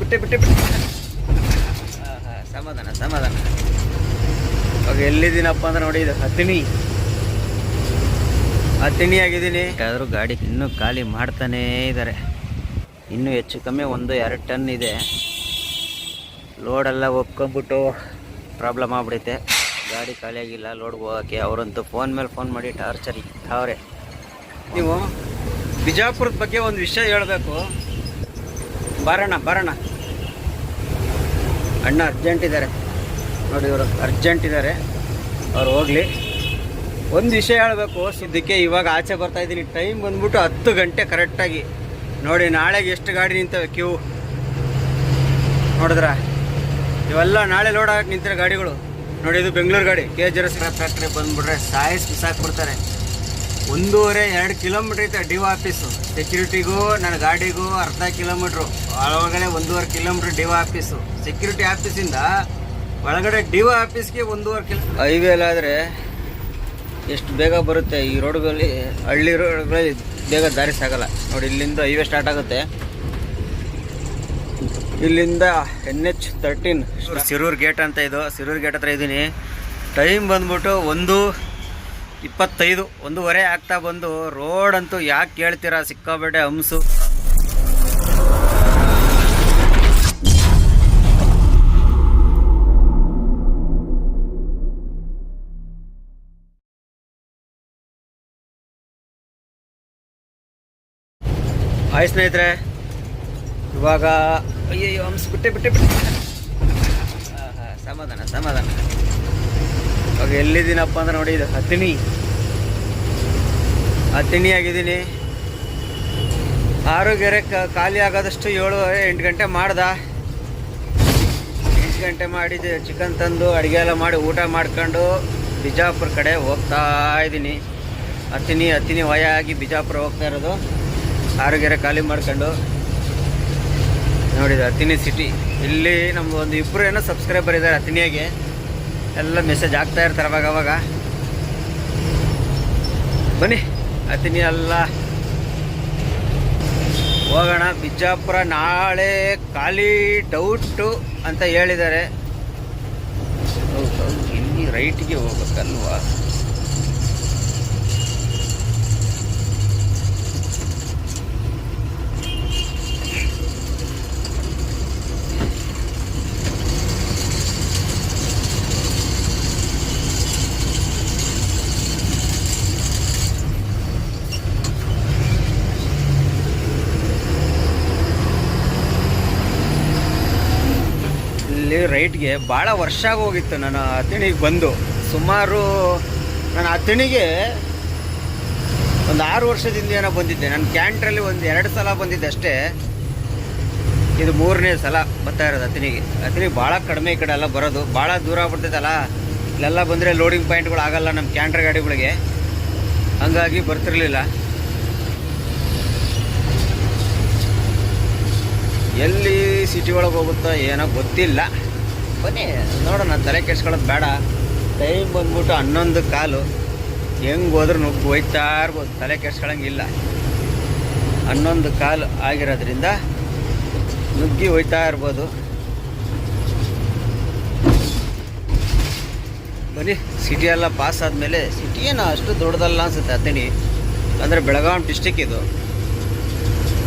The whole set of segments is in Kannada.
ಬಿಟ್ಟೆ ಬಿಟ್ಟೆ ಬಿಟ್ಟೆ. ಸಮಾಧಾನ ಸಮಾಧಾನ. ಅವಾಗ ಎಲ್ಲಿದ್ದೀನಪ್ಪ ಅಂದ್ರೆ ನೋಡಿ ಇದು ಹತ್ತಿಣಿ. ಹತ್ತಿನಿ ಆಗಿದ್ದೀನಿ. ಆದರೂ ಗಾಡಿ ಇನ್ನೂ ಖಾಲಿ ಮಾಡ್ತಾನೇ ಇದ್ದಾರೆ. ಇನ್ನೂ ಹೆಚ್ಚು ಕಮ್ಮಿ ಒಂದು ಎರಡು ಟನ್ ಇದೆ. ಲೋಡೆಲ್ಲ ಒಪ್ಕೊಂಬಿಟ್ಟು ಪ್ರಾಬ್ಲಮ್ ಆಗ್ಬಿಡೈತೆ. ಗಾಡಿ ಖಾಲಿಯಾಗಿಲ್ಲ ಲೋಡ್ಗೆ ಹೋಗೋಕ್ಕೆ. ಅವರಂತೂ ಫೋನ್ ಮೇಲೆ ಫೋನ್ ಮಾಡಿ ಟಾರ್ಚರಿ ಅವರೇ ನೀವು ಬಿಜಾಪುರದ ಬಗ್ಗೆ ಒಂದು ವಿಷಯ ಹೇಳಬೇಕು. ಬರೋಣ ಬರೋಣ ಅಣ್ಣ ಅರ್ಜೆಂಟ್ ಇದ್ದಾರೆ ನೋಡಿ ಇವರು ಅರ್ಜೆಂಟ್ ಇದ್ದಾರೆ ಅವ್ರು ಹೋಗಲಿ. ಒಂದು ವಿಷಯ ಹೇಳಬೇಕು ಸಿದ್ದಕ್ಕೆ ಇವಾಗ ಆಚೆ ಬರ್ತಾ ಇದ್ದೀನಿ. ಟೈಮ್ ಬಂದ್ಬಿಟ್ಟು ಹತ್ತು ಗಂಟೆ ಕರೆಕ್ಟಾಗಿ ನೋಡಿ, ನಾಳೆಗೆ ಎಷ್ಟು ಗಾಡಿ ನಿಂತವೆ ಕ್ಯೂ ನೋಡಿದ್ರ? ಇವೆಲ್ಲ ನಾಳೆ ಲೋಡ್ ಆಗಕ್ಕೆ ನಿಂತಿರೋ ಗಾಡಿಗಳು. ನೋಡಿ, ಇದು ಬೆಂಗಳೂರು ಗಾಡಿ. ಕೆ ಜೀರೋ ಫ್ಯಾಕ್ಟ್ರಿ ಬಂದ್ಬಿಟ್ರೆ ಸಾಯಿಸ್ ಬಿಸಾಕ್ಬಿಡ್ತಾರೆ. ಒಂದೂವರೆ ಎರಡು ಕಿಲೋಮೀಟ್ರ್ ಐತೆ ಡಿ ಆಫೀಸು ಸೆಕ್ಯೂರಿಟಿಗೂ ನನ್ನ ಗಾಡಿಗೂ ಅರ್ಧ ಕಿಲೋಮೀಟ್ರು. ಒಳಗಡೆ ಒಂದೂವರೆ ಕಿಲೋಮೀಟ್ರ್ ಡಿ ಆಫೀಸು ಸೆಕ್ಯೂರಿಟಿ ಆಫೀಸಿಂದ ಒಳಗಡೆ ಡಿ ಆಫೀಸ್ಗೆ ಒಂದೂವರೆ ಕಿಲೋ ಹೈವೇಲಾದರೆ ಎಷ್ಟು ಬೇಗ ಬರುತ್ತೆ ಈ ರೋಡ್ಗಳಲ್ಲಿ ಹಳ್ಳಿ ರೋಡ್ಗಳಲ್ಲಿ ಬೇಗ ದಾರಿ ಸಾಗಲ್ಲ. ನೋಡಿ ಇಲ್ಲಿಂದ ಹೈವೇ ಸ್ಟಾರ್ಟ್ ಆಗುತ್ತೆ. ಇಲ್ಲಿಂದ N H thirteen Sirur gate ಅಂತ ಇದು. ಸಿರೂರು ಗೇಟ್ ಹತ್ರ ಇದ್ದೀನಿ ಟೈಮ್ ಬಂದ್ಬಿಟ್ಟು ಒಂದು ಇಪ್ಪತ್ತೈದು, ಒಂದೂವರೆ ಆಗ್ತಾ ಬಂದು ರೋಡ್ ಅಂತೂ ಯಾಕೆ ಕೇಳ್ತೀರಾ ಸಿಕ್ಕಾಬೇಟೆ ಹಂಸು. ಹಾಯ್ ಸ್ನೇಹಿತರೆ, ಇವಾಗ ಅಯ್ಯಯ್ಯೋ, ಹಂಸ್, ಬಿಟ್ಟೆ ಬಿಟ್ಟೆ ಬಿಟ್ಟೆ. ಸಮಾಧಾನ ಸಮಾಧಾನ. ಇವಾಗ ಎಲ್ಲಿದ್ದೀನಪ್ಪ ಅಂದ್ರೆ ನೋಡಿ, ಇದು ಹತ್ತಿನಿ ಹತ್ತಿಣಿ ಆಗಿದ್ದೀನಿ. ಆರೋಗ್ಯರೆ ಖಾಲಿ ಆಗೋದಷ್ಟು ಏಳು, ಎಂಟು ಗಂಟೆ ಮಾಡ್ದ. ಎಂಟು ಗಂಟೆ ಮಾಡಿದ್ದು ಚಿಕನ್ ತಂದು, ಅಡುಗೆ ಎಲ್ಲ ಮಾಡಿ, ಊಟ ಮಾಡ್ಕೊಂಡು ಬಿಜಾಪುರ ಕಡೆ ಹೋಗ್ತಾ ಇದ್ದೀನಿ. ಹತ್ತಿನಿ ಹತ್ತಿನಿ ವಯ ಆಗಿ ಬಿಜಾಪುರ ಹೋಗ್ತಾ ಇರೋದು. ಆರೋಗ್ಯರೆ ಖಾಲಿ ಮಾಡ್ಕೊಂಡು. ನೋಡಿದ ಹತ್ತಿನಿ ಸಿಟಿ ಇಲ್ಲಿ ನಮ್ದು ಒಂದು ಇಬ್ಬರು ಏನೋ ಸಬ್ಸ್ಕ್ರೈಬರ್ ಇದ್ದಾರೆ ಹತ್ತಿನಿಯಾಗೆ ಎಲ್ಲ ಮೆಸೇಜ್ ಆಗ್ತಾ ಇರ್ತಾರೆ ಅವಾಗ ಅವಾಗ. ಬನ್ನಿ ಹತ್ತಿನಿ ಎಲ್ಲ. ಹೋಗೋಣ, ಬಿಜಾಪುರ ನಾಳೆ ಖಾಲಿ ಡೌಟು ಅಂತ ಹೇಳಿದ್ದಾರೆ. ಇಲ್ಲಿ ರೈಟಿಗೆ ಹೋಗ್ಬೇಕಲ್ವಾ ಇಲ್ಲಿ ರೈಟ್ಗೆ ಭಾಳ ವರ್ಷ ಆಗೋಗಿತ್ತು. ನಾನು ಹತ್ತಿಣಿಗೆ ಬಂದು ಸುಮಾರು ನಾನು ಹತ್ತಿಣಿಗೆ ಒಂದು ಆರು ವರ್ಷದಿಂದ ಏನೋ ಬಂದಿದ್ದೆ. ನಾನು ಕ್ಯಾಂಟ್ರಲ್ಲಿ ಒಂದು ಎರಡು ಸಲ ಬಂದಿದ್ದೆ ಅಷ್ಟೇ. ಇದು ಮೂರನೇ ಸಲ ಬರ್ತಾ ಇರೋದು ಅತಿನಿಗೆ ಅತಿನಿಗೆ ಭಾಳ ಕಡಿಮೆ ಈ ಕಡೆ ಎಲ್ಲ ಬರೋದು. ಭಾಳ ದೂರ ಬರ್ತೈತಲ್ಲ ಇಲ್ಲೆಲ್ಲ ಬಂದರೆ ಲೋಡಿಂಗ್ ಪಾಯಿಂಟ್ಗಳು ಆಗಲ್ಲ ನಮ್ಮ ಕ್ಯಾಂಟ್ರ್ ಗಾಡಿಗಳಿಗೆ ಹಂಗಾಗಿ ಬರ್ತಿರಲಿಲ್ಲ. ಎಲ್ಲಿ ಸಿಟಿ ಒಳಗೆ ಹೋಗುತ್ತೋ ಏನೋ ಗೊತ್ತಿಲ್ಲ. ಬನ್ನಿ, ನೋಡೋಣ, ತಲೆ ಕೆಡ್ಸ್ಕೊಳ್ಳೋದು ಬೇಡ. ಟೈಮ್ ಬಂದ್ಬಿಟ್ಟು ಹನ್ನೊಂದು ಕಾಲು. ಹೆಂಗೆ ಹೋದ್ರೂ ನುಗ್ಗು ಹೋಯ್ತಾ ಇರ್ಬೋದು, ತಲೆ ಕೆಡ್ಸ್ಕೊಳಂಗಿಲ್ಲ ಹನ್ನೊಂದು ಕಾಲು ಆಗಿರೋದ್ರಿಂದ ನುಗ್ಗಿ ಹೋಯ್ತಾ ಇರ್ಬೋದು. ಬನ್ನಿ, ಸಿಟಿ ಎಲ್ಲ ಪಾಸ್ ಆದಮೇಲೆ, ಸಿಟಿ ಏನು ಅಷ್ಟು ದೊಡ್ಡದಲ್ಲ ಅನ್ಸುತ್ತೆ ಹತ್ತಿಣಿ ಅಂದರೆ ಬೆಳಗಾವಿ ಡಿಸ್ಟಿಕ್ ಇದು.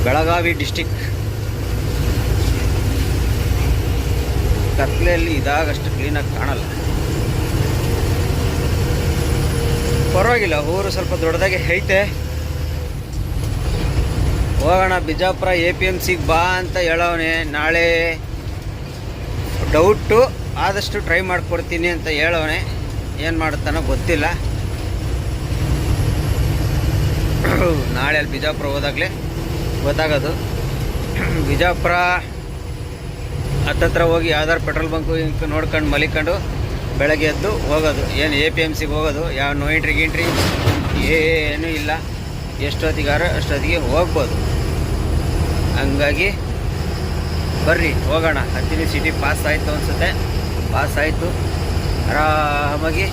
ಬೆಳಗಾವಿ ಡಿಸ್ಟಿಕ್ ಕತ್ಲೆಯಲ್ಲಿ ಇದಾಗಷ್ಟು ಕ್ಲೀನಾಗಿ ಕಾಣಲ್ಲ. ಪರವಾಗಿಲ್ಲ, ಊರು ಸ್ವಲ್ಪ ದೊಡ್ಡದಾಗಿ ಐತೆ. ಹೋಗೋಣ, ಬಿಜಾಪುರ, ಎ ಪಿ ಎಂ ಸಿಗೆ ಬಾ ಅಂತ ಹೇಳವನೇ. ನಾಳೆ ಡೌಟು ಆದಷ್ಟು ಟ್ರೈ ಮಾಡಿಕೊಡ್ತೀನಿ ಅಂತ ಹೇಳವನೆ. ಏನು ಮಾಡ್ತಾನೋ ಗೊತ್ತಿಲ್ಲ. ನಾಳೆ ಅಲ್ಲಿ ಬಿಜಾಪುರ ಹೋದಾಗಲೇ ಗೊತ್ತಾಗೋದು. ಬಿಜಾಪುರ ಹತ್ತತ್ರ ಹೋಗಿ ಯಾವ್ದಾರು ಪೆಟ್ರೋಲ್ ಬಂಕು ನೋಡ್ಕೊಂಡು ಮಲಿಕೊಂಡು ಬೆಳಗ್ಗೆ ಎದ್ದು ಹೋಗೋದು. ಏನು ಎ ಪಿ ಎಂ ಸಿಗೆ ಹೋಗೋದು. ಯಾವ ನೋ ಎಂಟ್ರಿ ಗಿಂಟ್ರಿ ಏನೂ ಇಲ್ಲ. ಎಷ್ಟೊತ್ತಿಗಾರ ಅಷ್ಟೊತ್ತಿಗೆ ಹೋಗ್ಬೋದು. ಹಂಗಾಗಿ ಬರ್ರಿ, ಹೋಗೋಣ. ಹತ್ತಿನಿ ಸಿಟಿ ಪಾಸ್ ಆಯಿತು ಅನಿಸುತ್ತೆ. ಪಾಸ್ ಆಯಿತು. ಆರಾಮಾಗಿ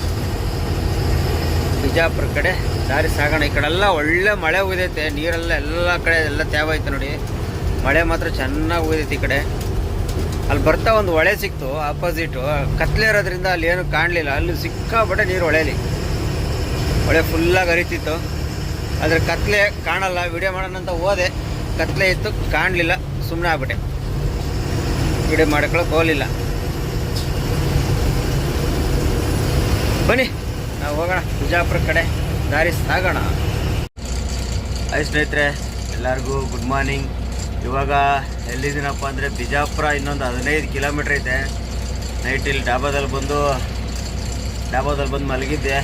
ಬಿಜಾಪುರ ಕಡೆ ದಾರಿ ಸಾಗೋಣ. ಈ ಕಡೆಲ್ಲ ಒಳ್ಳೆ ಮಳೆ ಉಯ್ದೈತೆ ನೀರೆಲ್ಲ ಎಲ್ಲ ಕಡೆ ಎಲ್ಲ ತ್ಯಾವ ಐತೆ ನೋಡಿ. ಮಳೆ ಮಾತ್ರ ಚೆನ್ನಾಗಿ ಉಯ್ದೈತೆ ಈ ಕಡೆ. ಅಲ್ಲಿ ಬರ್ತಾ ಒಂದು ಹೊಳೆ ಸಿಕ್ತು ಅಪೋಸಿಟು ಕತ್ಲೆ ಇರೋದ್ರಿಂದ ಅಲ್ಲಿ ಏನು ಕಾಣಲಿಲ್ಲ. ಅಲ್ಲಿ ಸಿಕ್ಕಾಪಟ್ಟೆ ನೀರು ಹೊಳೆಯಲಿ ಹೊಳೆ ಫುಲ್ಲಾಗಿ ಹರಿತಿತ್ತು. ಆದರೆ ಕತ್ಲೆ ಕಾಣಲ್ಲ. ವಿಡಿಯೋ ಮಾಡೋಣ ಅಂತ ಹೋದೆ. ಕತ್ಲೆ ಇತ್ತು, ಕಾಣಲಿಲ್ಲ. ಸುಮ್ಮನೆ ಆಗ್ಬಿಟ್ಟೆ. ವಿಡಿಯೋ ಮಾಡ್ಕೊಳಕ್ಕೆ ಹೋಗಲಿಲ್ಲ. ಬನ್ನಿ, ನಾವು ಹೋಗೋಣ. ಬಿಜಾಪುರ ಕಡೆ. ದಾರಿ ಸಾಗೋಣ. ಹಾಯ್ ಸ್ನೇಹಿತರೆ, ಎಲ್ಲರಿಗೂ ಗುಡ್ ಮಾರ್ನಿಂಗ್ ಇವಾಗ ಎಲ್ಲಿದ್ದೀನಪ್ಪ ಅಂದರೆ ಬಿಜಾಪುರ ಇನ್ನೊಂದು ಹದಿನೈದು ಕಿಲೋಮೀಟ್ರ್ ಐತೆ. ನೈಟ್ ಇಲ್ಲಿ ಡಾಬಾದಲ್ಲಿ ಬಂದು ಡಾಬಾದಲ್ಲಿ ಬಂದು ಮಲಗಿದ್ದೆ.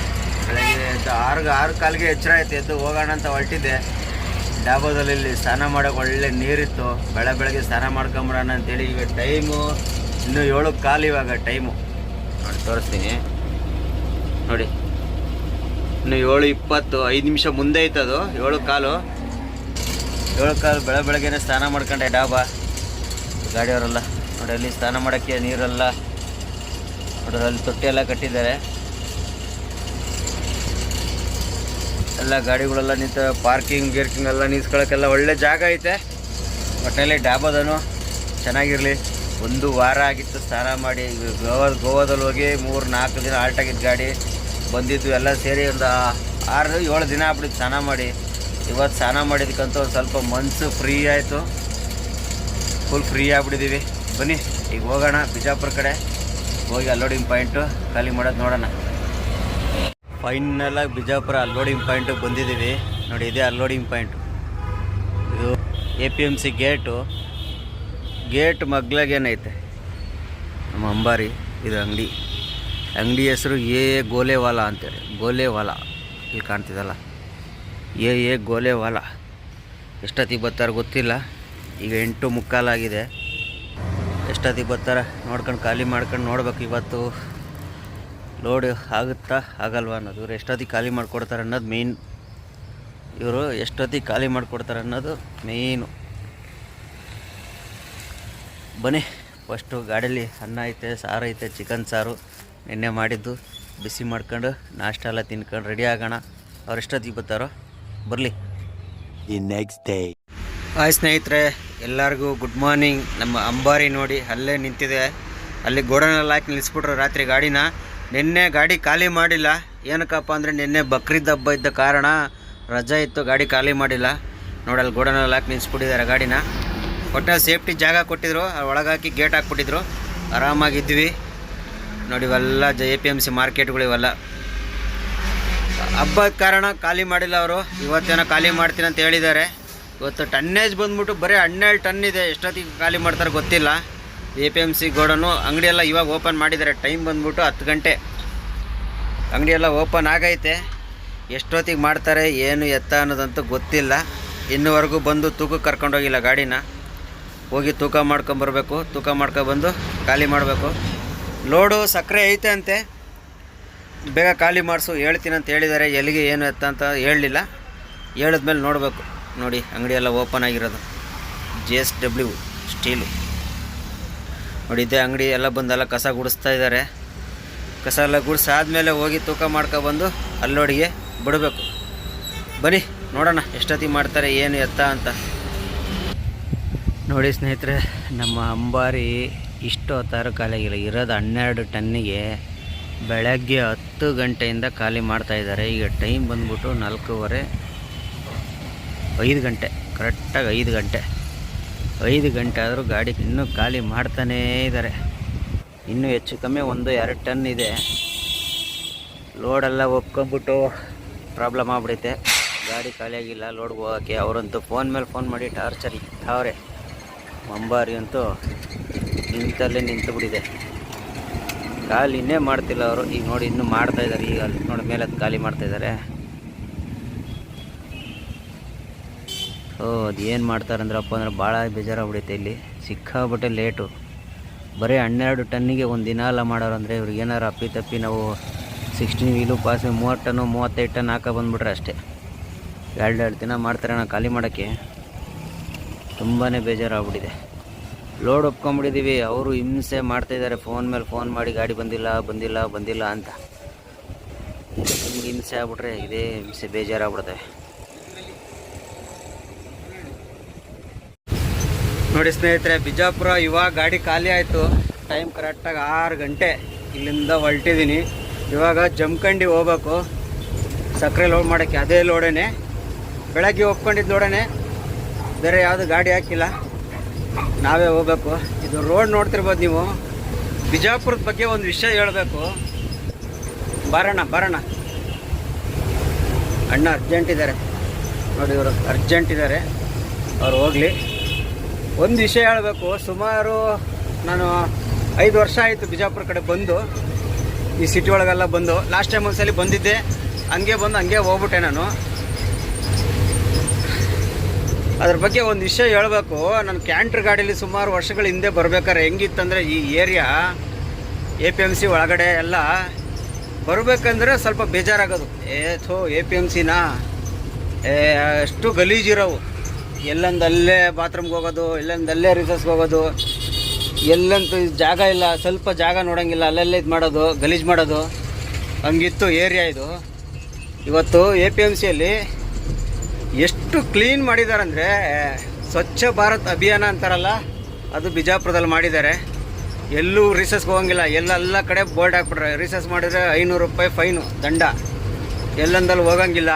ಬೆಳಗ್ಗೆ ಎದ್ದು ಆರು ಆರು ಕಾಲಿಗೆ ಎಚ್ಚರ ಆಯ್ತು. ಎದ್ದು ಹೋಗೋಣ ಅಂತ ಹೊರಟಿದ್ದೆ. ಡಾಬಾದಲ್ಲಿ ಇಲ್ಲಿ ಸ್ನಾನ ಮಾಡೋಕೆ ಒಳ್ಳೆ ನೀರಿತ್ತು. ಬೆಳ ಬೆಳಗ್ಗೆ ಸ್ನಾನ ಮಾಡ್ಕೊಂಬಿಡೋಣ ಅಂತೇಳಿ ಈಗ ಟೈಮು ಇನ್ನೂ ಏಳು ಕಾಲು ಇವಾಗ ಟೈಮು ನೋಡಿ, ತೋರಿಸ್ತೀನಿ. ನೋಡಿ, ಇನ್ನು ಏಳು ಇಪ್ಪತ್ತು, ಐದು ನಿಮಿಷ ಮುಂದೆ ಐತದು, ಏಳು ಕಾಲು. ಏಳು ಕಾಲು ಬೆಳೆ ಬೆಳಗ್ಗೆನೆ ಸ್ನಾನ ಮಾಡ್ಕೊಂಡೆ ಡಾಬಾ. ಗಾಡಿಯವರೆಲ್ಲ. ನೋಡಿ, ಅಲ್ಲಿ ಸ್ನಾನ ಮಾಡೋಕ್ಕೆ ನೀರೆಲ್ಲ ನೋಡಿದ್ರೆ ಅಲ್ಲಿ ತೊಟ್ಟಿ ಎಲ್ಲ ಕಟ್ಟಿದ್ದಾರೆ. ಎಲ್ಲ ಗಾಡಿಗಳೆಲ್ಲ ನಿಂತ ಪಾರ್ಕಿಂಗ್, ಗೇರ್ಕಿಂಗ್ ಎಲ್ಲ ನಿಲ್ಸ್ಕೊಳಕ್ಕೆಲ್ಲ ಒಳ್ಳೆ ಜಾಗ ಐತೆ. ಒಟ್ಟಿನಲ್ಲಿ ಡಾಬಾದನು ಚೆನ್ನಾಗಿರಲಿ. ಒಂದು ವಾರ ಆಗಿತ್ತು ಸ್ನಾನ ಮಾಡಿ. ಗೋವಾ, ಗೋವಾದಲ್ಲಿ ಹೋಗಿ ಮೂರು, ನಾಲ್ಕು ದಿನ ಆಲ್ಟ್ ಆಗಿದ್ದು ಗಾಡಿ ಬಂದಿದ್ದು ಎಲ್ಲ ಸೇರಿ ಒಂದು ಆರು, ಏಳು ದಿನ ಆಗ್ಬಿಟ್ಟು ಸ್ನಾನ ಮಾಡಿ. ಇವತ್ತು ಸ್ನಾನ ಮಾಡಿದ್ದಕ್ಕಂತೂ ಒಂದು ಸ್ವಲ್ಪ ಮನಸ್ಸು ಫ್ರೀ ಆಯಿತು. ಫುಲ್ ಫ್ರೀ ಆಗಿಬಿಟ್ಟಿದ್ದೀವಿ ಬನ್ನಿ, ಈಗ ಹೋಗೋಣ ಬಿಜಾಪುರ ಕಡೆ. ಹೋಗಿ ಅಲ್ಲೋಡಿಂಗ್ ಪಾಯಿಂಟು, ಖಾಲಿ ಮಾಡೋದು ನೋಡೋಣ. ಫೈನಲ್ಲಾಗಿ ಬಿಜಾಪುರ ಅಲ್ಲೋಡಿಂಗ್ ಪಾಯಿಂಟಿಗೆ ಬಂದಿದ್ದೀವಿ ನೋಡಿ, ಇದೇ ಅಲ್ಲೋಡಿಂಗ್ ಪಾಯಿಂಟು. ಇದು A P M C gate. Gate ಮಗ್ಲಾಗೇನೈತೆ ನಮ್ಮ ಅಂಬಾರಿ, ಇದು ಅಂಗಡಿ. ಅಂಗಡಿ ಹೆಸರು ಎ ಗೋಲೆವಾಲ ಅಂತೇಳಿ. ಗೋಲೆವಾಲ. ಇಲ್ಲಿ ಕಾಣ್ತಿದಲ್ಲ. ಎ ಗೋಲೆ ಗೋಲೆವಾಲ ಎಷ್ಟೊತ್ತಿಗೆ ಬರ್ತಾರೆ ಗೊತ್ತಿಲ್ಲ. ಈಗ ಎಂಟು ಮುಕ್ಕಾಲಾಗಿದೆ ಎಷ್ಟೊತ್ತಿಗೆ ಬರ್ತಾರೆ ನೋಡ್ಕೊಂಡು ಖಾಲಿ ಮಾಡ್ಕೊಂಡು ನೋಡ್ಬೇಕು ಇವತ್ತು. ಲೋಡ್ ಆಗುತ್ತಾ ಆಗಲ್ವಾ ಅನ್ನೋದು. ಇವರು ಎಷ್ಟೊತ್ತಿಗೆ ಖಾಲಿ ಮಾಡಿಕೊಡ್ತಾರೆ ಅನ್ನೋದು ಮೇಯ್ನ್ ಇವರು ಎಷ್ಟೊತ್ತಿಗೆ ಖಾಲಿ ಮಾಡಿಕೊಡ್ತಾರೆ ಅನ್ನೋದು ಮೇಯ್ನು ಬನ್ನಿ ಫಸ್ಟು ಗಾಡೀಲಿ ಅನ್ನ ಐತೆ, ಸಾರು ಐತೆ ಚಿಕನ್ ಸಾರು. ನಿನ್ನೆ ಮಾಡಿದ್ದು. ಬಿಸಿ ಮಾಡ್ಕೊಂಡು, ನಾಷ್ಟ ಎಲ್ಲ ತಿನ್ಕೊಂಡು ರೆಡಿ ಆಗೋಣ. ಅವ್ರು ಎಷ್ಟೊತ್ತಿಗೆ ಬರ್ತಾರೋ? ಬರಲಿ. ದಿ ನೆಕ್ಸ್ಟ್ ಡೇ ಹಾಯ್ ಸ್ನೇಹಿತರೆ ಎಲ್ಲರಿಗೂ ಗುಡ್ ಮಾರ್ನಿಂಗ್ ನಮ್ಮ ಅಂಬಾರಿ ನೋಡಿ ಅಲ್ಲೇ ನಿಂತಿದೆ. ಅಲ್ಲಿ ಗೋಡನಲ್ಲಿ ಹಾಕಿ ನಿಲ್ಲಿಸ್ಬಿಟ್ರು ರಾತ್ರಿ ಗಾಡಿನ. ನಿನ್ನೆ ಗಾಡಿ ಖಾಲಿ ಮಾಡಿಲ್ಲ. ಏನಕ್ಕಪ್ಪ ಅಂದರೆ ನಿನ್ನೆ ಬಕ್ರೀದ್ ಹಬ್ಬ ಇದ್ದ ಕಾರಣ ರಜಾ ಇತ್ತು ಗಾಡಿ ಖಾಲಿ ಮಾಡಿಲ್ಲ. ನೋಡಿ ಅಲ್ಲಿ ಗೋಡನಲ್ಲಿ ಹಾಕಿ ನಿಲ್ಲಿಸ್ಬಿಟ್ಟಿದ್ದಾರೆ ಗಾಡಿನ. ಒಟ್ಟು ಸೇಫ್ಟಿ ಜಾಗ ಕೊಟ್ಟಿದ್ರು ಅಲ್ಲಿ ಒಳಗಾಕಿ ಗೇಟ್ ಹಾಕ್ಬಿಟ್ಟಿದ್ರು. ಆರಾಮಾಗಿದ್ವಿ. ನೋಡಿ ಇವೆಲ್ಲ J A P M C ಮಾರ್ಕೆಟ್ಗಳು ಇವೆಲ್ಲ. ಹಬ್ಬದ ಕಾರಣ ಖಾಲಿ ಮಾಡಿಲ್ಲ ಅವರು. ಇವತ್ತೇನೋ ಖಾಲಿ ಮಾಡ್ತೀನಿ ಅಂತ ಹೇಳಿದ್ದಾರೆ. ಇವತ್ತು ಟನ್ನೇಜ್ ಬಂದ್ಬಿಟ್ಟು ಬರೀ ಹನ್ನೆರಡು ಟನ್ ಇದೆ. ಎಷ್ಟೊತ್ತಿಗೆ ಖಾಲಿ ಮಾಡ್ತಾರೆ ಗೊತ್ತಿಲ್ಲ. A P M C godown ಅಂಗಡಿಯೆಲ್ಲ ಇವಾಗ ಓಪನ್ ಮಾಡಿದ್ದಾರೆ. ಟೈಮ್ ಬಂದ್ಬಿಟ್ಟು ಹತ್ತು ಗಂಟೆ. ಅಂಗಡಿಯೆಲ್ಲ ಓಪನ್ ಆಗೈತೆ. ಎಷ್ಟೊತ್ತಿಗೆ ಮಾಡ್ತಾರೆ, ಏನು ಎತ್ತ ಅನ್ನೋದಂತೂ ಗೊತ್ತಿಲ್ಲ. ಇನ್ನುವರೆಗೂ ಬಂದು ತೂಕಕ್ಕೆ ಕರ್ಕೊಂಡೋಗಿಲ್ಲ ಗಾಡಿನ. ಹೋಗಿ ತೂಕ ಮಾಡ್ಕೊಂಬರ್ಬೇಕು. ತೂಕ ಮಾಡ್ಕೊಬಂದು ಖಾಲಿ ಮಾಡಬೇಕು. ಲೋಡು ಸಕ್ಕರೆ ಐತೆ ಅಂತೆ. ಬೇಗ ಖಾಲಿ ಮಾಡಿಸು, ಹೇಳ್ತೀನಿ ಅಂತ ಹೇಳಿದ್ದಾರೆ. ಎಲ್ಲಿಗೆ, ಏನು ಎತ್ತ ಅಂತ ಹೇಳಲಿಲ್ಲ. ಹೇಳಿದ್ಮೇಲೆ ನೋಡಬೇಕು. ನೋಡಿ ಅಂಗಡಿ ಎಲ್ಲ ಓಪನ್ ಆಗಿರೋದು. G S W steel. ನೋಡಿ, ಇದೇ ಅಂಗಡಿ ಎಲ್ಲ ಬಂದೆಲ್ಲ ಕಸ ಗುಡಿಸ್ತಾ ಇದ್ದಾರೆ. ಕಸ ಎಲ್ಲ ಗುಡಿಸಾದ್ಮೇಲೆ ಹೋಗಿ ತೂಕ ಮಾಡ್ಕೊಬಂದು ಅಲ್ಲೋಡಿಗೆ ಬಿಡಬೇಕು. ಬನ್ನಿ, ನೋಡೋಣ ಎಷ್ಟೊತ್ತಿಗೆ ಮಾಡ್ತಾರೆ, ಏನು ಎತ್ತ ಅಂತ. ನೋಡಿ ಸ್ನೇಹಿತರೆ, ನಮ್ಮ ಅಂಬಾರಿ ಇಷ್ಟು ಹೊತ್ತಾರು ಕಾಲಾಗಿಲ್ಲ ಇರೋದು ಹನ್ನೆರಡು ಟನ್ನಿಗೆ ಬೆಳಗ್ಗೆ ಹತ್ತು ಗಂಟೆಯಿಂದ ಖಾಲಿ ಮಾಡ್ತಾ ಇದ್ದಾರೆ. ಈಗ ಟೈಮ್ ಬಂದ್ಬಿಟ್ಟು ನಾಲ್ಕೂವರೆ, ಐದು ಗಂಟೆ, ಕರೆಕ್ಟಾಗಿ ಐದು ಗಂಟೆ. ಐದು ಗಂಟೆ ಆದರೂ ಗಾಡಿ ಇನ್ನೂ ಖಾಲಿ ಮಾಡ್ತಾನೇ ಇದ್ದಾರೆ. ಇನ್ನೂ ಹೆಚ್ಚು ಕಮ್ಮಿ ಒಂದು ಎರಡು ಟನ್ ಇದೆ. ಲೋಡೆಲ್ಲ ಒಪ್ಕೊಂಬಿಟ್ಟು ಪ್ರಾಬ್ಲಮ್ ಆಗ್ಬಿಡುತ್ತೆ ಗಾಡಿ ಖಾಲಿಯಾಗಿಲ್ಲ ಲೋಡ್ಗೆ ಹೋಗೋಕ್ಕೆ. ಅವರಂತೂ ಫೋನ್ ಮೇಲೆ ಫೋನ್ ಮಾಡಿ ಟಾರ್ಚರ್ ಇತ್ತವ್ರೆ. ಮಂಬಾರಿ ಅಂತೂ ನಿಂತಲ್ಲೇ ನಿಂತು ಬಿಟ್ಟಿದೆ ಖಾಲಿ ಇನ್ನೇ ಮಾಡ್ತಿಲ್ಲ ಅವರು. ಈಗ ನೋಡಿ ಇನ್ನೂ ಮಾಡ್ತಾ ಇದ್ದಾರೆ. ಈಗ ಅಲ್ಲಿ ನೋಡಿ ಮೇಲೆ ಅದು ಖಾಲಿ ಮಾಡ್ತಾ ಇದ್ದಾರೆ. ಓ, ಅದು ಏನು ಮಾಡ್ತಾರಂದ್ರಪ್ಪ ಅಂದ್ರೆ ಭಾಳ ಬೇಜಾರಾಗ್ಬಿಡುತ್ತೆ ಇಲ್ಲಿ. ಸಿಕ್ಕಾಬಿಟ್ಟೆ ಲೇಟು. ಬರೀ ಹನ್ನೆರಡು ಟನ್ನಿಗೆ ಒಂದು ದಿನ ಎಲ್ಲ ಮಾಡೋರು ಅಂದರೆ ಇವ್ರಿಗೆ ಏನಾರು ಅಪ್ಪಿ ತಪ್ಪಿ ನಾವು ಸಿಕ್ಸ್ಟೀನ್ ವೀಲು ಪಾಸ್ ಮೂವತ್ತು ಟನ್ನು, ಮೂವತ್ತೈದು ಟನ್ ಹಾಕ ಬಂದ್ಬಿಟ್ರೆ ಅಷ್ಟೇ. ಎರಡು ಎರಡು ದಿನ ಮಾಡ್ತಾರೆ ನಾವು ಖಾಲಿ ಮಾಡೋಕ್ಕೆ. ತುಂಬಾ ಬೇಜಾರಾಗ್ಬಿಟ್ಟಿದೆ. ಲೋಡ್ ಒಪ್ಕೊಂಬಿಟ್ಟಿದ್ದೀವಿ ಅವರು ಹಿಂಸೆ ಮಾಡ್ತಾಯಿದ್ದಾರೆ ಫೋನ್ ಮೇಲೆ ಫೋನ್ ಮಾಡಿ ಗಾಡಿ ಬಂದಿಲ್ಲ ಬಂದಿಲ್ಲ ಬಂದಿಲ್ಲ ಅಂತ. ನಿಮ್ಗೆ ಹಿಂಸೆ ಆಗ್ಬಿಟ್ರೆ ಇದೇ ಹಿಂಸೆ, ಬೇಜಾರಾಗ್ಬಿಡುತ್ತೆ. ನೋಡಿ ಸ್ನೇಹಿತರೆ, ಬಿಜಾಪುರ ಇವಾಗ ಗಾಡಿ ಖಾಲಿ ಆಯಿತು. ಟೈಮ್ ಕರೆಕ್ಟಾಗಿ ಆರು ಗಂಟೆ ಇಲ್ಲಿಂದ ಹೊರಟಿದ್ದೀನಿ. ಇವಾಗ ಜಮ್ಕಂಡಿ ಹೋಗ್ಬೇಕು. ಸಕ್ಕರೆ ಲೋಡ್ ಮಾಡೋಕ್ಕೆ ಅದೇ ಲೋಡೇನೆ ಬೆಳಗ್ಗೆ ಒಪ್ಕೊಂಡಿದ್ದು ನೋಡೋಣ ಬೇರೆ ಯಾವುದು ಗಾಡಿ ಹಾಕಿಲ್ಲ. ನಾವೇ ಹೋಗ್ಬೇಕು. ಇದು ರೋಡ್ ನೋಡ್ತಿರ್ಬೋದು ನೀವು. ಬಿಜಾಪುರದ ಬಗ್ಗೆ ಒಂದು ವಿಷಯ ಹೇಳಬೇಕು. ಬರೋಣ ಬರೋಣ. ಅಣ್ಣ ಅರ್ಜೆಂಟ್ ಇದ್ದಾರೆ ನೋಡಿ ಇವರು ಅರ್ಜೆಂಟ್ ಇದ್ದಾರೆ ಅವ್ರು ಹೋಗಲಿ. ಒಂದು ವಿಷಯ ಹೇಳಬೇಕು. ಸುಮಾರು ನಾನು ಐದು ವರ್ಷ ಆಯಿತು ಬಿಜಾಪುರ ಕಡೆ ಬಂದು. ಈ ಸಿಟಿ ಒಳಗೆಲ್ಲ ಬಂದು. ಲಾಸ್ಟ್ ಟೈಮ್ ಒಂದ್ಸಲಿ ಬಂದಿದ್ದೆ. ಹಂಗೆ ಬಂದು ಹಂಗೆ ಹೋಗ್ಬಿಟ್ಟೆ ನಾನು. ಅದ್ರ ಬಗ್ಗೆ ಒಂದು ವಿಷಯ ಹೇಳಬೇಕು. ನಾನು ಕ್ಯಾಂಟ್ರ್ ಗಾಡೀಲಿ ಸುಮಾರು ವರ್ಷಗಳ ಹಿಂದೆ ಬರ್ಬೇಕಾದ್ರೆ ಹೆಂಗಿತ್ತಂದರೆ ಈ area A P M C ಒಳಗಡೆ ಎಲ್ಲ ಬರಬೇಕಂದ್ರೆ ಸ್ವಲ್ಪ ಬೇಜಾರಾಗೋದು. ಏ, ಥೋ ಎ ಪಿ ಎಂ ಸಿನಾ ಏ, ಅಷ್ಟು ಗಲೀಜಿರೋವು ಎಲ್ಲೊಂದಲ್ಲೇ ಬಾತ್ರೂಮ್ಗೆ ಹೋಗೋದು, ಎಲ್ಲೊಂದಲ್ಲೇ ರಿಸರ್ಸ್ಗೆ ಹೋಗೋದು, ಎಲ್ಲಂತೂ ಜಾಗ ಇಲ್ಲ, ಸ್ವಲ್ಪ ಜಾಗ ನೋಡೋಂಗಿಲ್ಲ, ಅಲ್ಲೆಲ್ಲ ಇದು ಮಾಡೋದು, ಗಲೀಜು ಮಾಡೋದು. ಹಂಗಿತ್ತು ಏರಿಯಾ ಇದು. ಇವತ್ತು ಎ ಪಿ ಎಂ ಸಿಯಲ್ಲಿ ಎಷ್ಟು ಕ್ಲೀನ್ ಮಾಡಿದಾರಂದರೆ ಸ್ವಚ್ಛ ಭಾರತ್ ಅಭಿಯಾನ ಅಂತಾರಲ್ಲ, ಅದು ಬಿಜಾಪುರದಲ್ಲಿ ಮಾಡಿದ್ದಾರೆ. ಎಲ್ಲೂ ರಿಸರ್ಸ್ಗೆ ಹೋಗಂಗಿಲ್ಲ. ಎಲ್ಲೆಲ್ಲ ಕಡೆ ಬೋರ್ಡ್ ಹಾಕ್ಬಿಟ್ರೆ ರಿಸರ್ಸ್ ಮಾಡಿದರೆ ಐನೂರು ರೂಪಾಯಿ ಫೈನು ದಂಡ. ಎಲ್ಲಂದಲ್ಲಿ ಹೋಗಂಗಿಲ್ಲ.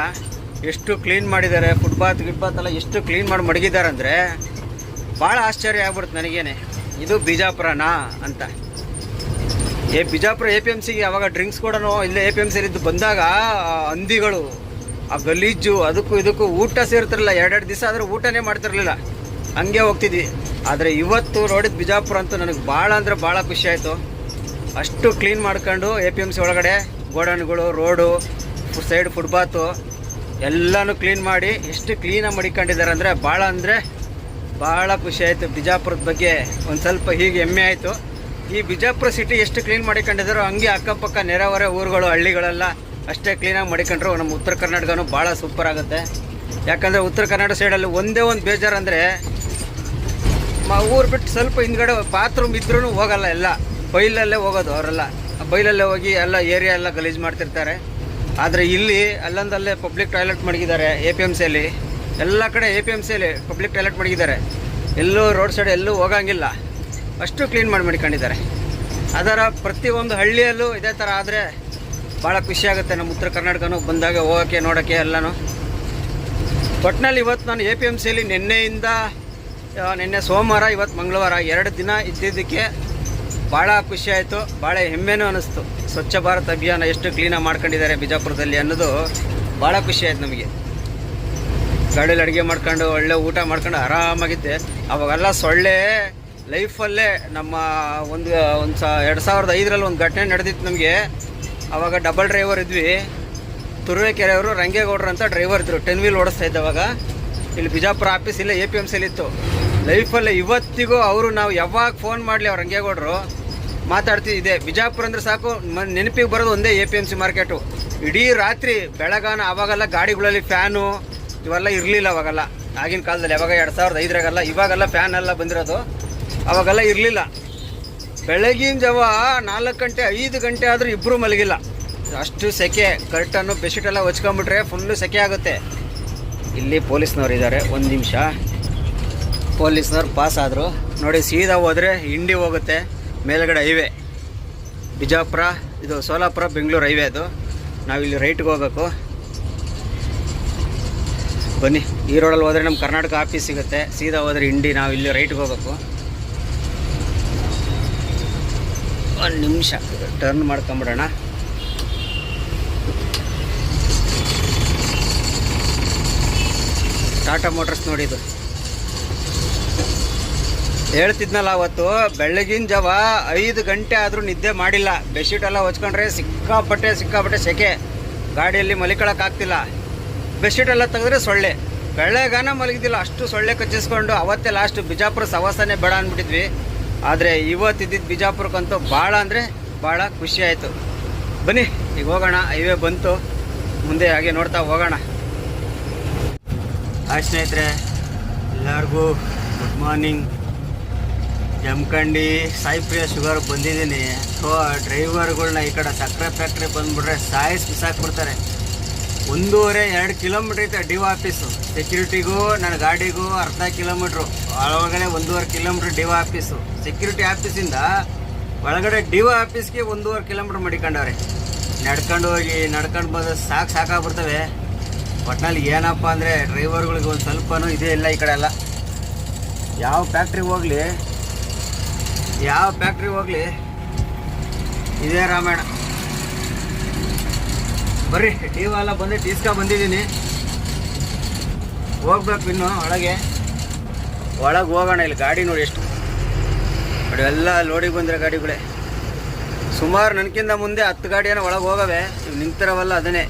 ಎಷ್ಟು ಕ್ಲೀನ್ ಮಾಡಿದ್ದಾರೆ ಫುಟ್ಪಾತ್ ಗಿಟ್ಪಾತ್ ಎಲ್ಲ ಎಷ್ಟು ಕ್ಲೀನ್ ಮಾಡಿ ಮಡಗಿದ್ದಾರೆ ಅಂದರೆ ಭಾಳ ಆಶ್ಚರ್ಯ ಆಗ್ಬಿಡುತ್ತೆ ನನಗೇನೆ. ಇದು ಬಿಜಾಪುರನಾ ಅಂತ. ಏ, ಬಿಜಾಪುರ ಎ ಪಿ ಎಂ ಸಿಗೆ ಅವಾಗ ಡ್ರಿಂಕ್ಸ್ ಕೂಡ ಇಲ್ಲೇ ಎ ಪಿ ಎಂ ಸಿಲಿದ್ದು ಬಂದಾಗ ಹಂದಿಗಳು ಆ ಗಲೀಜು ಅದಕ್ಕೂ ಇದಕ್ಕೂ ಊಟ ಸೇರ್ತಿರಲಿಲ್ಲ. ಎರಡೆರಡು ದಿವಸ ಆದರೂ ಊಟನೇ ಮಾಡ್ತಿರಲಿಲ್ಲ. ಹಂಗೆ ಹೋಗ್ತಿದ್ವಿ. ಆದರೆ ಇವತ್ತು ನೋಡಿದ ಬಿಜಾಪುರ ಅಂತೂ ನನಗೆ ಭಾಳ ಅಂದರೆ ಭಾಳ ಖುಷಿ ಆಯಿತು. ಅಷ್ಟು ಕ್ಲೀನ್ ಮಾಡ್ಕೊಂಡು ಎ ಪಿ ಎಂ ಸಿ ಒಳಗಡೆ ಗೋಡನ್ಗಳು, ರೋಡು ಸೈಡ್ ಫುಟ್ಪಾತು ಎಲ್ಲನೂ ಕ್ಲೀನ್ ಮಾಡಿ ಎಷ್ಟು ಕ್ಲೀನಾಗಿ ಮಡಿಕೊಂಡಿದ್ದಾರೆ ಅಂದರೆ ಭಾಳ ಅಂದರೆ ಭಾಳ ಖುಷಿ ಆಯಿತು. ಬಿಜಾಪುರದ ಬಗ್ಗೆ ಒಂದು ಸ್ವಲ್ಪ ಹೀಗೆ ಹೆಮ್ಮೆ ಆಯಿತು. ಈ ಬಿಜಾಪುರ ಸಿಟಿ ಎಷ್ಟು ಕ್ಲೀನ್ ಮಾಡಿಕೊಂಡಿದ್ದಾರೋ ಹಂಗೆ ಅಕ್ಕಪಕ್ಕ ನೆರೆಹೊರೆ ಊರುಗಳು, ಹಳ್ಳಿಗಳೆಲ್ಲ ಅಷ್ಟೇ ಕ್ಲೀನಾಗಿ ಮಾಡಿಕೊಂಡ್ರು ನಮ್ಮ ಉತ್ತರ ಕರ್ನಾಟಕನೂ ಭಾಳ ಸೂಪರ್ ಆಗುತ್ತೆ. ಯಾಕಂದರೆ ಉತ್ತರ ಕರ್ನಾಟಕ ಸೈಡಲ್ಲಿ ಒಂದೇ ಒಂದು ಬೇಜಾರು ಅಂದರೆ ಊರು ಬಿಟ್ಟು ಸ್ವಲ್ಪ ಹಿಂದ್ಗಡೆ ಬಾತ್ರೂಮ್ ಇದ್ರೂ ಹೋಗಲ್ಲ ಎಲ್ಲ. ಬೈಲಲ್ಲೇ ಹೋಗೋದು ಅವರೆಲ್ಲ. ಬೈಲಲ್ಲೇ ಹೋಗಿ ಎಲ್ಲ ಏರಿಯಾ ಎಲ್ಲ ಗಲೀಜು ಮಾಡ್ತಿರ್ತಾರೆ. ಆದರೆ ಇಲ್ಲಿ ಅಲ್ಲೊಂದಲ್ಲೇ ಪಬ್ಲಿಕ್ ಟಾಯ್ಲೆಟ್ ಮಡಗಿದ್ದಾರೆ ಎ ಪಿ ಎಂ ಸಿಯಲ್ಲಿ ಎಲ್ಲ ಕಡೆ ಎ ಪಿ ಎಂ ಸಿಯಲ್ಲಿ ಪಬ್ಲಿಕ್ ಟಾಯ್ಲೆಟ್ ಮಡಗಿದ್ದಾರೆ. ಎಲ್ಲೂ ರೋಡ್ ಸೈಡ್ ಎಲ್ಲೂ ಹೋಗಂಗಿಲ್ಲ. ಅಷ್ಟು ಕ್ಲೀನ್ ಮಾಡಿ ಮಡ್ಕೊಂಡಿದ್ದಾರೆ. ಅದರ ಪ್ರತಿಯೊಂದು ಹಳ್ಳಿಯಲ್ಲೂ ಇದೇ ಥರ ಆದರೆ ಭಾಳ ಖುಷಿ ಆಗುತ್ತೆ ನಮ್ಮ ಉತ್ತರ ಕರ್ನಾಟಕನೂ ಬಂದಾಗ ಹೋಗೋಕ್ಕೆ, ನೋಡೋಕ್ಕೆ ಎಲ್ಲನೂ. ಒಟ್ಟಿನಲ್ಲಿ ಇವತ್ತು ನಾನು ಎ ಪಿ ಎಂ ಸಿಯಲ್ಲಿ ನಿನ್ನೆಯಿಂದ ನಿನ್ನೆ ಸೋಮವಾರ, ಇವತ್ತು ಮಂಗಳವಾರ, ಎರಡು ದಿನ ಇದ್ದಿದ್ದಕ್ಕೆ ಭಾಳ ಖುಷಿ ಆಯಿತು ಭಾಳ ಹೆಮ್ಮೆನೂ ಅನ್ನಿಸ್ತು ಸ್ವಚ್ಛ ಭಾರತ್ ಅಭಿಯಾನ ಎಷ್ಟು ಕ್ಲೀನಾಗಿ ಮಾಡ್ಕೊಂಡಿದ್ದಾರೆ ಬಿಜಾಪುರದಲ್ಲಿ ಅನ್ನೋದು ಭಾಳ ಆಯ್ತು ನಮಗೆ. ಗಾಡೀಲಿ ಅಡುಗೆ ಮಾಡ್ಕೊಂಡು, ಒಳ್ಳೆ ಊಟ ಮಾಡ್ಕೊಂಡು ಆರಾಮಾಗಿದ್ದೆ. ಅವಾಗೆಲ್ಲ ಸೊಳ್ಳೆ ಲೈಫಲ್ಲೇ ನಮ್ಮ ಒಂದು ಒಂದು ಸಾ, ಎರಡು ಸಾವಿರದ ಐದರಲ್ಲಿ ಒಂದು ಘಟನೆ ನಡೆದಿತ್ತು ನಮಗೆ. ಅವಾಗ ಡಬಲ್ ಡ್ರೈವರ್ ಇದ್ವಿ. ತುರುವೇಕೆರೆಯವರು ರಂಗೇಗೌಡರು ಅಂತ ಡ್ರೈವರ್ ಇದ್ರು. ಟೆನ್ ವೀಲ್ ಓಡಿಸ್ತಾ ಇದ್ದೆ ಅವಾಗ. ಇಲ್ಲಿ ಬಿಜಾಪುರ ಆಫೀಸ್ ಇಲ್ಲೇ ಎ ಪಿ ಎಂ ಸಿಲಿತ್ತು ಲೈಫಲ್ಲೇ ಇವತ್ತಿಗೂ ಅವರು ನಾವು ಯಾವಾಗ ಫೋನ್ ಮಾಡಲಿ ಅವ್ರು ರಂಗೇಗೌಡರು, ಮಾತಾಡ್ತಿದ್ದೆ ಬಿಜಾಪುರ ಅಂದರೆ ಸಾಕು ನೆನಪಿಗೆ ಬರೋದು ಒಂದೇ A P M C market ಇಡೀ ರಾತ್ರಿ ಬೆಳಗಾನ ಅವಾಗೆಲ್ಲ ಗಾಡಿಗಳಲ್ಲಿ ಫ್ಯಾನು ಇವೆಲ್ಲ ಇರಲಿಲ್ಲ ಅವಾಗೆಲ್ಲ. ಆಗಿನ ಕಾಲದಲ್ಲಿ ಯಾವಾಗ ಎರಡು ಸಾವಿರದ ಐದರಾಗೆಲ್ಲ ಇವಾಗೆಲ್ಲ ಫ್ಯಾನ್ ಎಲ್ಲ ಬಂದಿರೋದು. ಅವಾಗೆಲ್ಲ ಇರಲಿಲ್ಲ. ಬೆಳಗಿನ ಜಾವ ನಾಲ್ಕು ಗಂಟೆ, ಐದು ಗಂಟೆ ಆದರೂ ಇಬ್ಬರು ಮಲಗಿಲ್ಲ. ಅಷ್ಟು ಸೆಕೆ, ಕರ್ಟನ್ನು ಬೆಡ್ಶೀಟ್ ಎಲ್ಲ ಹೊಚ್ಕೊಂಬಿಟ್ರೆ ಫುಲ್ಲು ಸೆಕೆ ಆಗುತ್ತೆ. ಇಲ್ಲಿ ಪೊಲೀಸ್ನವ್ರು ಇದ್ದಾರೆ ಒಂದು ನಿಮಿಷ. ಪೊಲೀಸ್ನವ್ರು ಪಾಸ್ ಆದರು. ನೋಡಿ, ಸೀದಾ ಹೋದರೆ ಇಂಡಿ ಹೋಗುತ್ತೆ, ಮೇಲ್ಗಡೆ ಹೈವೇ ಬಿಜಾಪುರ, ಇದು ಸೋಲಾಪುರ, ಬೆಂಗಳೂರು ಹೈವೇ ಅದು. ನಾವಿಲ್ಲಿ ರೈಟ್ಗೆ ಹೋಗಬೇಕು. ಬನ್ನಿ, ಈ ರೋಡಲ್ಲಿ ಹೋದರೆ ನಮ್ಮ ಕರ್ನಾಟಕ ಆಫೀಸ್ ಸಿಗುತ್ತೆ. ಸೀದಾ ಹೋದರೆ ಇಂಡಿ ನಾವು ಇಲ್ಲಿ ರೈಟ್ಗೆ ಹೋಗ್ಬೇಕು. ಒಂದು ನಿಮಿಷ. ಟರ್ನ್ ಮಾಡ್ಕೊಂಬಿಡೋಣ. ಟಾಟಾ ಮೋಟರ್ಸ್ ನೋಡಿದ್ದು ಹೇಳ್ತಿದ್ನಲ್ಲ ಅವತ್ತು, ಬೆಳಗಿನ ಜಾವ ಐದು ಗಂಟೆ ಆದರೂ ನಿದ್ದೆ ಮಾಡಿಲ್ಲ. ಬೆಡ್ಶೀಟ್ ಎಲ್ಲ ಹೊಚ್ಕೊಂಡ್ರೆ ಸಿಕ್ಕಾಪಟ್ಟೆ ಸಿಕ್ಕಾಪಟ್ಟೆ ಸೆಕೆ. ಗಾಡಿಯಲ್ಲಿ ಮಲಿಕೊಳಕ್ಕಾಗ್ತಿಲ್ಲ ಬೆಡ್ಶೀಟ್ ಎಲ್ಲ ತೆಗೆದ್ರೆ ಸೊಳ್ಳೆ. ಬೆಳಗಾನ ಮಲಗಿದ್ದಿಲ್ಲ, ಅಷ್ಟು ಸೊಳ್ಳೆ ಕಚ್ಚಿಸ್ಕೊಂಡು ಅವತ್ತೇ ಲಾಸ್ಟ್ ಬಿಜಾಪುರ ಸವಾಸನೆ ಬೇಡ ಅಂದ್ಬಿಟ್ಟಿದ್ವಿ. ಆದರೆ ಇವತ್ತಿದ್ದಿದ್ದು ಬಿಜಾಪುರಕ್ಕಂತೂ ಭಾಳ ಅಂದರೆ ಭಾಳ ಖುಷಿ ಆಯಿತು. ಬನ್ನಿ, ಈಗ ಹೋಗೋಣ. ಹೈವೇ ಬಂತು. ಮುಂದೆ ಹಾಗೆ ನೋಡ್ತಾ ಹೋಗೋಣ. ಹಾಯ್ ಸ್ನೇಹಿತರೆ, ಎಲ್ಲರಿಗೂ good morning. Jamkhandi Saipriya sugar ಬಂದಿದ್ದೀನಿ. ಸೊ ಡ್ರೈವರ್ಗಳನ್ನ ಈ ಕಡೆ ಸಕ್ಕರೆ ಫ್ಯಾಕ್ಟ್ರಿ ಬಂದುಬಿಟ್ರೆ ಸಾಯಿಸ್ ಬಿಸಾಕ್ಬಿಡ್ತಾರೆ. ಒಂದೂವರೆ, ಎರಡು ಕಿಲೋಮೀಟ್ರ್ ಐತೆ ಡಿ ಆಫೀಸು ಸೆಕ್ಯೂರಿಟಿಗೂ ನನ್ನ ಗಾಡಿಗೂ ಅರ್ಧ ಕಿಲೋಮೀಟ್ರು. ಒಳಗಡೆ ಒಂದೂವರೆ ಕಿಲೋಮೀಟ್ರ್ ಡಿ ಆಫೀಸು ಸೆಕ್ಯೂರಿಟಿ ಆಫೀಸಿಂದ ಒಳಗಡೆ ಡಿ ಆಫೀಸ್ಗೆ ಒಂದೂವರೆ ಕಿಲೋಮೀಟ್ರ್ ಮಡಿಕೊಂಡವ್ರೆ. ನಡ್ಕೊಂಡು ಹೋಗಿ, ನಡ್ಕೊಂಡು ಬಂದ್ರೆ ಸಾಕು ಸಾಕಾಗ್ಬಿಡ್ತವೆ. ಒಟ್ನಲ್ಲಿ ಏನಪ್ಪ ಅಂದರೆ ಡ್ರೈವರ್ಗಳಿಗೆ ಒಂದು ಸ್ವಲ್ಪನೂ ಇದೇ ಇಲ್ಲ ಈ ಕಡೆ ಎಲ್ಲ. ಯಾವ ಫ್ಯಾಕ್ಟ್ರಿಗೆ ಹೋಗಲಿ, ಯಾವ ಫ್ಯಾಕ್ಟ್ರಿಗೆ ಹೋಗಲಿ, ಇದೇ ರಾಮಾಯಣ. ಬರ್ರಿ ಟಿವ್ ಎಲ್ಲ ಬಂದು ಟೀಸ್ಕೊ ಬಂದಿದ್ದೀನಿ. ಹೋಗ್ಬೇಕು ಇನ್ನು ಒಳಗೆ. ಒಳಗೆ ಹೋಗೋಣ, ಇಲ್ಲಿ ಗಾಡಿ ನೋಡಿ ಎಷ್ಟು. ನೋಡಿ, ಎಲ್ಲ ಲೋಡಿಗೆ ಬಂದಿರೋ ಗಾಡಿಗಳೇ. ಸುಮಾರು ನನಗಿಂತ ಮುಂದೆ ಹತ್ತು ಗಾಡಿಯನ್ನು ಒಳಗೆ ಹೋಗವೆ. ಇವು ನಿಂತಿರವಲ್ಲ ಅದನ್ನೇ.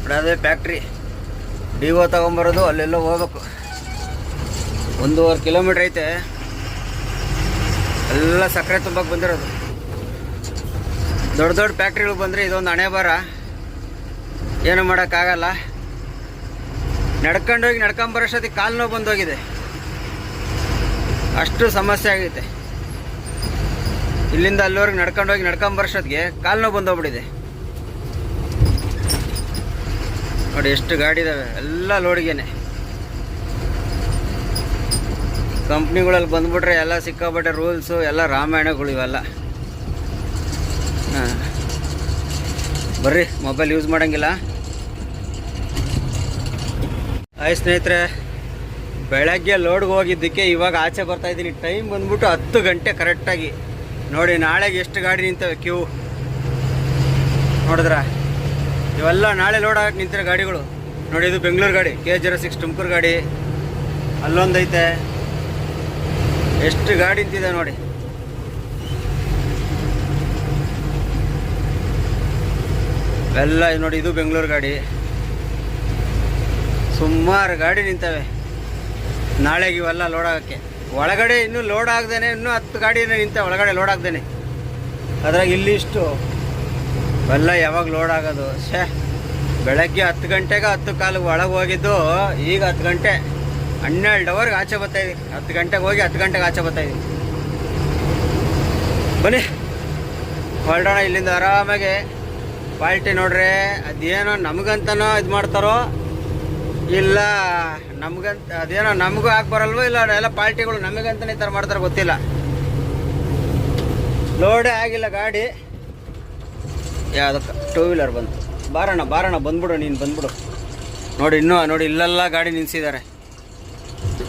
ನೋಡಿ, ಅದೇ ಫ್ಯಾಕ್ಟ್ರಿ ಡಿ ಒ ತೊಗೊಂಬರೋದು, ಅಲ್ಲೆಲ್ಲೋ ಹೋಗ್ಬೇಕು. ಒಂದೂವರೆ ಕಿಲೋಮೀಟ್ರ್ ಐತೆ. ಎಲ್ಲ ಸಕ್ಕರೆ ತುಂಬಕ್ಕೆ ಬಂದಿರೋದು. ದೊಡ್ಡ ದೊಡ್ಡ ಫ್ಯಾಕ್ಟ್ರಿಗಳು ಬಂದರೆ ಇದೊಂದು ಹಣೆ ಬರ ಏನು ಮಾಡೋಕ್ಕಾಗಲ್ಲ. ನಡ್ಕೊಂಡೋಗಿ ನಡ್ಕೊಂಬರೋಷ್ಟೊತ್ತಿಗೆ ಕಾಲು ನೋವು ಬಂದೋಗಿದೆ. ಅಷ್ಟು ಸಮಸ್ಯೆ ಆಗೈತೆ. ಇಲ್ಲಿಂದ ಅಲ್ಲಿವರೆಗೆ ನಡ್ಕೊಂಡೋಗಿ ನಡ್ಕೊಂಬರೋಷ್ಟೊತ್ತಿಗೆ ಕಾಲು ನೋವು ಬಂದೋಗ್ಬಿಟ್ಟಿದೆ. ನೋಡಿ ಎಷ್ಟು ಗಾಡಿ ಇದಾವೆ ಎಲ್ಲ ಲೋಡಿಗೆನೆ. ಕಂಪ್ನಿಗಳಲ್ಲಿ ಬಂದ್ಬಿಟ್ರೆ ಎಲ್ಲ ಸಿಕ್ಕಾಪಟ್ಟೆ ರೂಲ್ಸು, ಎಲ್ಲ ರಾಮಾಯಣಗಳು ಇವೆಲ್ಲ. ಹಾಂ. ಬರ್ರಿ, ಮೊಬೈಲ್ ಯೂಸ್ ಮಾಡೋಂಗಿಲ್ಲ. ಆಯ್ ಸ್ನೇಹಿತರೆ, ಬೆಳಗ್ಗೆ ಲೋಡ್ಗೆ ಹೋಗಿದ್ದಕ್ಕೆ ಇವಾಗ ಆಚೆ ಬರ್ತಾ ಇದ್ದೀನಿ. ಟೈಮ್ ಬಂದ್ಬಿಟ್ಟು ಹತ್ತು ಗಂಟೆ ಕರೆಕ್ಟಾಗಿ ನೋಡಿ, ನಾಳೆಗೆ ಎಷ್ಟು ಗಾಡಿ ನಿಂತವೆ ಕ್ಯೂ ನೋಡಿದ್ರ? ಇವೆಲ್ಲ ನಾಳೆ ಲೋಡ್ ಆಗಕ್ಕೆ ನಿಂತಿರೋ ಗಾಡಿಗಳು. ನೋಡಿ, ಇದು ಬೆಂಗಳೂರು ಗಾಡಿ ಕೆ ಜೀರೋ ಸಿಕ್ಸ್ ತುಮಕೂರು ಗಾಡಿ. ಅಲ್ಲೊಂದೈತೆ. ಎಷ್ಟು ಗಾಡಿ ನಿಂತಿದೆ ನೋಡಿ. ಎಲ್ಲ ನೋಡಿ, ಇದು ಬೆಂಗಳೂರು ಗಾಡಿ. ಸುಮಾರು ಗಾಡಿ ನಿಂತವೆ. ನಾಳೆಗೆ ಇವೆಲ್ಲ ಲೋಡ್ ಆಗೋಕ್ಕೆ. ಒಳಗಡೆ ಇನ್ನೂ ಲೋಡ್ ಆಗ್ದೇನೆ, ಇನ್ನೂ ಹತ್ತು ಗಾಡಿನೇ ನಿಂತ ಒಳಗಡೆ ಲೋಡ್ ಆಗ್ದೇನೆ. ಅದ್ರಾಗ ಇಲ್ಲಿ ಇಷ್ಟು ಎಲ್ಲ ಯಾವಾಗ ಲೋಡ್ ಆಗೋದು? ಶೇ ಬೆಳಗ್ಗೆ ಹತ್ತು ಗಂಟೆಗೆ ಹತ್ತು ಕಾಲಿಗೆ ಒಳಗೆ ಹೋಗಿದ್ದು, ಈಗ ಹತ್ತು ಗಂಟೆ. ಹನ್ನೆರಡು ಅವರ್ಗೆ ಆಚೆ ಬರ್ತಾ ಇದೀವಿ ಹತ್ತು ಗಂಟೆಗೆ ಹೋಗಿ ಹತ್ತು ಗಂಟೆಗೆ ಆಚೆ ಬರ್ತಾ ಇದೀವಿ ಬನ್ನಿ. ಹೊರಡೋಣ ಇಲ್ಲಿಂದ ಆರಾಮಾಗಿ. ಕ್ವಾಲಿಟಿ ನೋಡ್ರಿ. ಅದೇನೋ ನಮಗಂತನೋ ಇದು ಮಾಡ್ತಾರೋ. ಇಲ್ಲ, ನಮ್ಗಂತ ಅದೇನೋ ನಮಗೂ ಹಾಕಿ ಬರಲ್ವೋ ಇಲ್ಲ ಎಲ್ಲ ಪಾರ್ಟಿಗಳು ನಮಗಂತನೇ ಈ ಥರ ಮಾಡ್ತಾರೆ ಗೊತ್ತಿಲ್ಲ. ಲೋಡೇ ಆಗಿಲ್ಲ ಗಾಡಿ. ಯಾವುದಕ್ಕೆ ಟೂ ವೀಲರ್ ಬಂತು. ಬಾರಣ್ಣ ಬಾರಣ್ಣ, ಬಂದ್ಬಿಡು, ನೀನು ಬಂದ್ಬಿಡು. ನೋಡಿ, ಇನ್ನೂ, ನೋಡಿ, ಇಲ್ಲೆಲ್ಲ ಗಾಡಿ ನಿಲ್ಸಿದ್ದಾರೆ.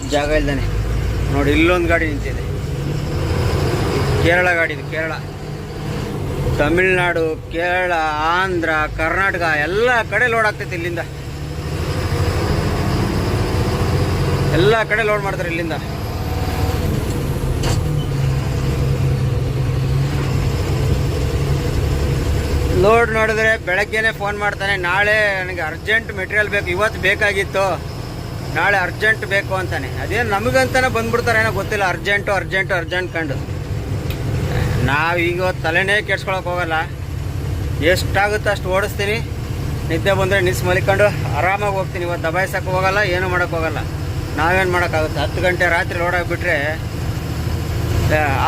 ಜಾಗ ಇಲ್ದಾನೆ. ನೋಡಿ, ಇಲ್ಲೊಂದು ಗಾಡಿ ನಿಂತಿದೆ. ಕೇರಳ ಗಾಡಿ ಇದು, ಕೇರಳ. ತಮಿಳ್ನಾಡು, ಕೇರಳ, ಆಂಧ್ರ, ಕರ್ನಾಟಕ, ಎಲ್ಲ ಕಡೆ ಲೋಡ್ ಆಗ್ತೈತೆ ಇಲ್ಲಿಂದ. ಎಲ್ಲ ಕಡೆ ಲೋಡ್ ಮಾಡ್ತಾರೆ ಇಲ್ಲಿಂದ. ಲೋಡ್ ನೋಡಿದ್ರೆ ಬೆಳಗ್ಗೆನೆ ಫೋನ್ ಮಾಡ್ತಾನೆ, ನಾಳೆ ನನಗೆ ಅರ್ಜೆಂಟ್ ಮೆಟೀರಿಯಲ್ ಬೇಕು, ಇವತ್ತು ಬೇಕಾಗಿತ್ತು. ನಾಳೆ ಅರ್ಜೆಂಟ್ ಬೇಕು ಅಂತಾನೆ. ಅದೇನು ನಮಗಂತಾನೆ ಬಂದ್ಬಿಡ್ತಾರೆ ಏನೋ ಗೊತ್ತಿಲ್ಲ ಅರ್ಜೆಂಟು ಅರ್ಜೆಂಟು ಅರ್ಜೆಂಟ್ ಕಂಡು. ನಾವು ಈಗ ತಲೆನೇ ಕೆಡ್ಸ್ಕೊಳಕ್ಕೆ ಹೋಗಲ್ಲ. ಎಷ್ಟಾಗುತ್ತೋ ಅಷ್ಟು ಓಡಿಸ್ತೀನಿ. ನಿದ್ದೆ ಬಂದರೆ ನಿಲ್ಸಿ ಮಲಿಕೊಂಡು ಆರಾಮಾಗಿ ಹೋಗ್ತೀನಿ. ಇವತ್ತು ದಬಾಯಿಸಕ್ಕೆ ಹೋಗಲ್ಲ, ಏನೂ ಮಾಡೋಕ್ಕೆ ಹೋಗಲ್ಲ. ನಾವೇನು ಮಾಡೋಕ್ಕಾಗುತ್ತೆ? ಹತ್ತು ಗಂಟೆ ರಾತ್ರಿ ಲೋಡ್ ಆಗಿಬಿಟ್ರೆ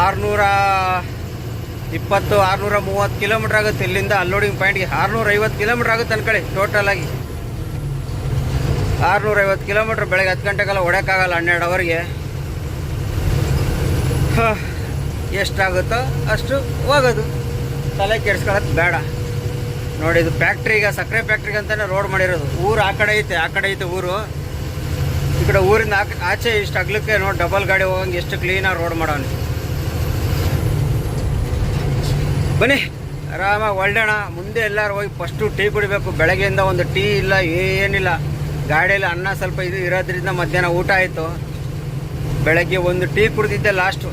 ಆರುನೂರ ಇಪ್ಪತ್ತು, ಆರುನೂರ ಮೂವತ್ತು ಕಿಲೋಮೀಟ್ರ್ ಆಗುತ್ತೆ ಇಲ್ಲಿಂದ ಅಲ್ಲೋಡಿಂಗ್ ಪಾಯಿಂಟ್ಗೆ ಆರುನೂರ ಐವತ್ತು ಕಿಲೋಮೀಟ್ರ್ ಆಗುತ್ತೆ ಅನ್ಕೊಳ್ಳಿ ಟೋಟಲ್ ಆಗಿ. ಆರುನೂರ ಐವತ್ತು ಕಿಲೋಮೀಟ್ರ್ ಬೆಳಗ್ಗೆ ಹತ್ತು ಗಂಟೆಗೆಲ್ಲ ಹೊಡೆಯೋಕ್ಕಾಗಲ್ಲ, ಹನ್ನೆರಡು ಅವರಿಗೆ ಎಷ್ಟಾಗುತ್ತೋ ಅಷ್ಟು ಹೋಗೋದು. ತಲೆ ಕೆಡ್ಸ್ಕೊಳ್ಳೋದು ಬೇಡ. ನೋಡಿ, ಇದು ಫ್ಯಾಕ್ಟ್ರಿಗೆ ಸಕ್ಕರೆ ಫ್ಯಾಕ್ಟ್ರಿಗೆ ಅಂತಲೇ ರೋಡ್ ಮಾಡಿರೋದು. ಊರು ಆ ಕಡೆ ಐತೆ, ಆ ಕಡೆ ಐತೆ ಊರು. ಈ ಕಡೆ ಊರಿಂದ ಆಚೆ ಇಷ್ಟು ಅಗ್ಲಕ್ಕೆ ನೋಡಿ ಡಬಲ್ ಗಾಡಿ ಹೋಗಂಗೆ ಎಷ್ಟು ಕ್ಲೀನಾಗಿ ರೋಡ್ ಮಾಡೋಣ ಬನ್ನಿ, ಆರಾಮಾಗಿ ಒಳ್ಳೆಣ ಮುಂದೆ ಎಲ್ಲರೂ ಹೋಗಿ ಫಸ್ಟು ಟೀ ಕುಡಿಬೇಕು. ಬೆಳಗ್ಗೆಯಿಂದ ಒಂದು ಟೀ ಇಲ್ಲ, ಏನಿಲ್ಲ. ಗಾಡಿಯಲ್ಲಿ ಅನ್ನ ಸ್ವಲ್ಪ ಇದು ಇರೋದ್ರಿಂದ ಮಧ್ಯಾಹ್ನ ಊಟ ಆಯಿತು. ಬೆಳಗ್ಗೆ ಒಂದು ಟೀ ಕುಡಿದಿದ್ದೆ ಲಾಸ್ಟು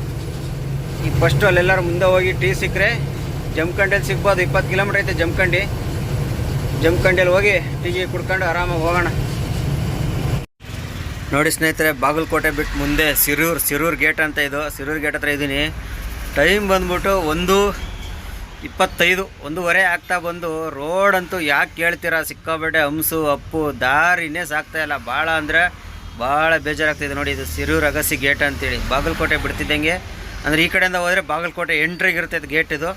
ಈ ಫಸ್ಟು ಅಲ್ಲೆಲ್ಲರೂ ಮುಂದೆ ಹೋಗಿ ಟೀ ಸಿಕ್ಕರೆ. ಜಮ್ಕಂಡಿಯಲ್ಲಿ ಸಿಗ್ಬೋದು, ಇಪ್ಪತ್ತು ಕಿಲೋಮೀಟ್ರ್ ಐತೆ ಜಮ್ಕಂಡಿ ಜಮ್ಕಂಡಿಯಲ್ಲಿ ಹೋಗಿ ಟೀ ಕುಡ್ಕೊಂಡು ಆರಾಮಾಗಿ ಹೋಗೋಣ. ನೋಡಿ ಸ್ನೇಹಿತರೆ, ಬಾಗಲಕೋಟೆ ಬಿಟ್ಟು ಮುಂದೆ ಸಿರೂರು ಸಿರೂರು ಗೇಟ್ ಅಂತ ಇದು. ಸಿರೂರು ಗೇಟ್ ಹತ್ರ ಇದ್ದೀನಿ ಟೈಮ್ ಬಂದ್ಬಿಟ್ಟು ಒಂದು ಇಪ್ಪತ್ತೈದು, ಒಂದೂವರೆ ಆಗ್ತಾ ಬಂದು ರೋಡ್ ಅಂತೂ ಯಾಕೆ ಕೇಳ್ತೀರಾ? ಸಿಕ್ಕಾಪಟ್ಟೆ ಹಂಸು, ಅಪ್ಪು ದಾರಿನೇ ಸಾಕ್ತಾ ಇಲ್ಲ. ಭಾಳ ಅಂದರೆ ಭಾಳ ಬೇಜಾರಾಗ್ತಿದೆ ನೋಡಿ, ಇದು ಸಿರೂರು ಅಗಸಿ ಗೇಟ್ ಅಂತೇಳಿ. ಬಾಗಲಕೋಟೆ ಬಿಡ್ತಿದ್ದಂಗೆ. ಅಂದರೆ ಈ ಕಡೆಯಿಂದ ಹೋದರೆ ಬಾಗಲಕೋಟೆ ಎಂಟ್ರಿಗೆ ಇರ್ತೈತೆ ಗೇಟ್ ಇದು.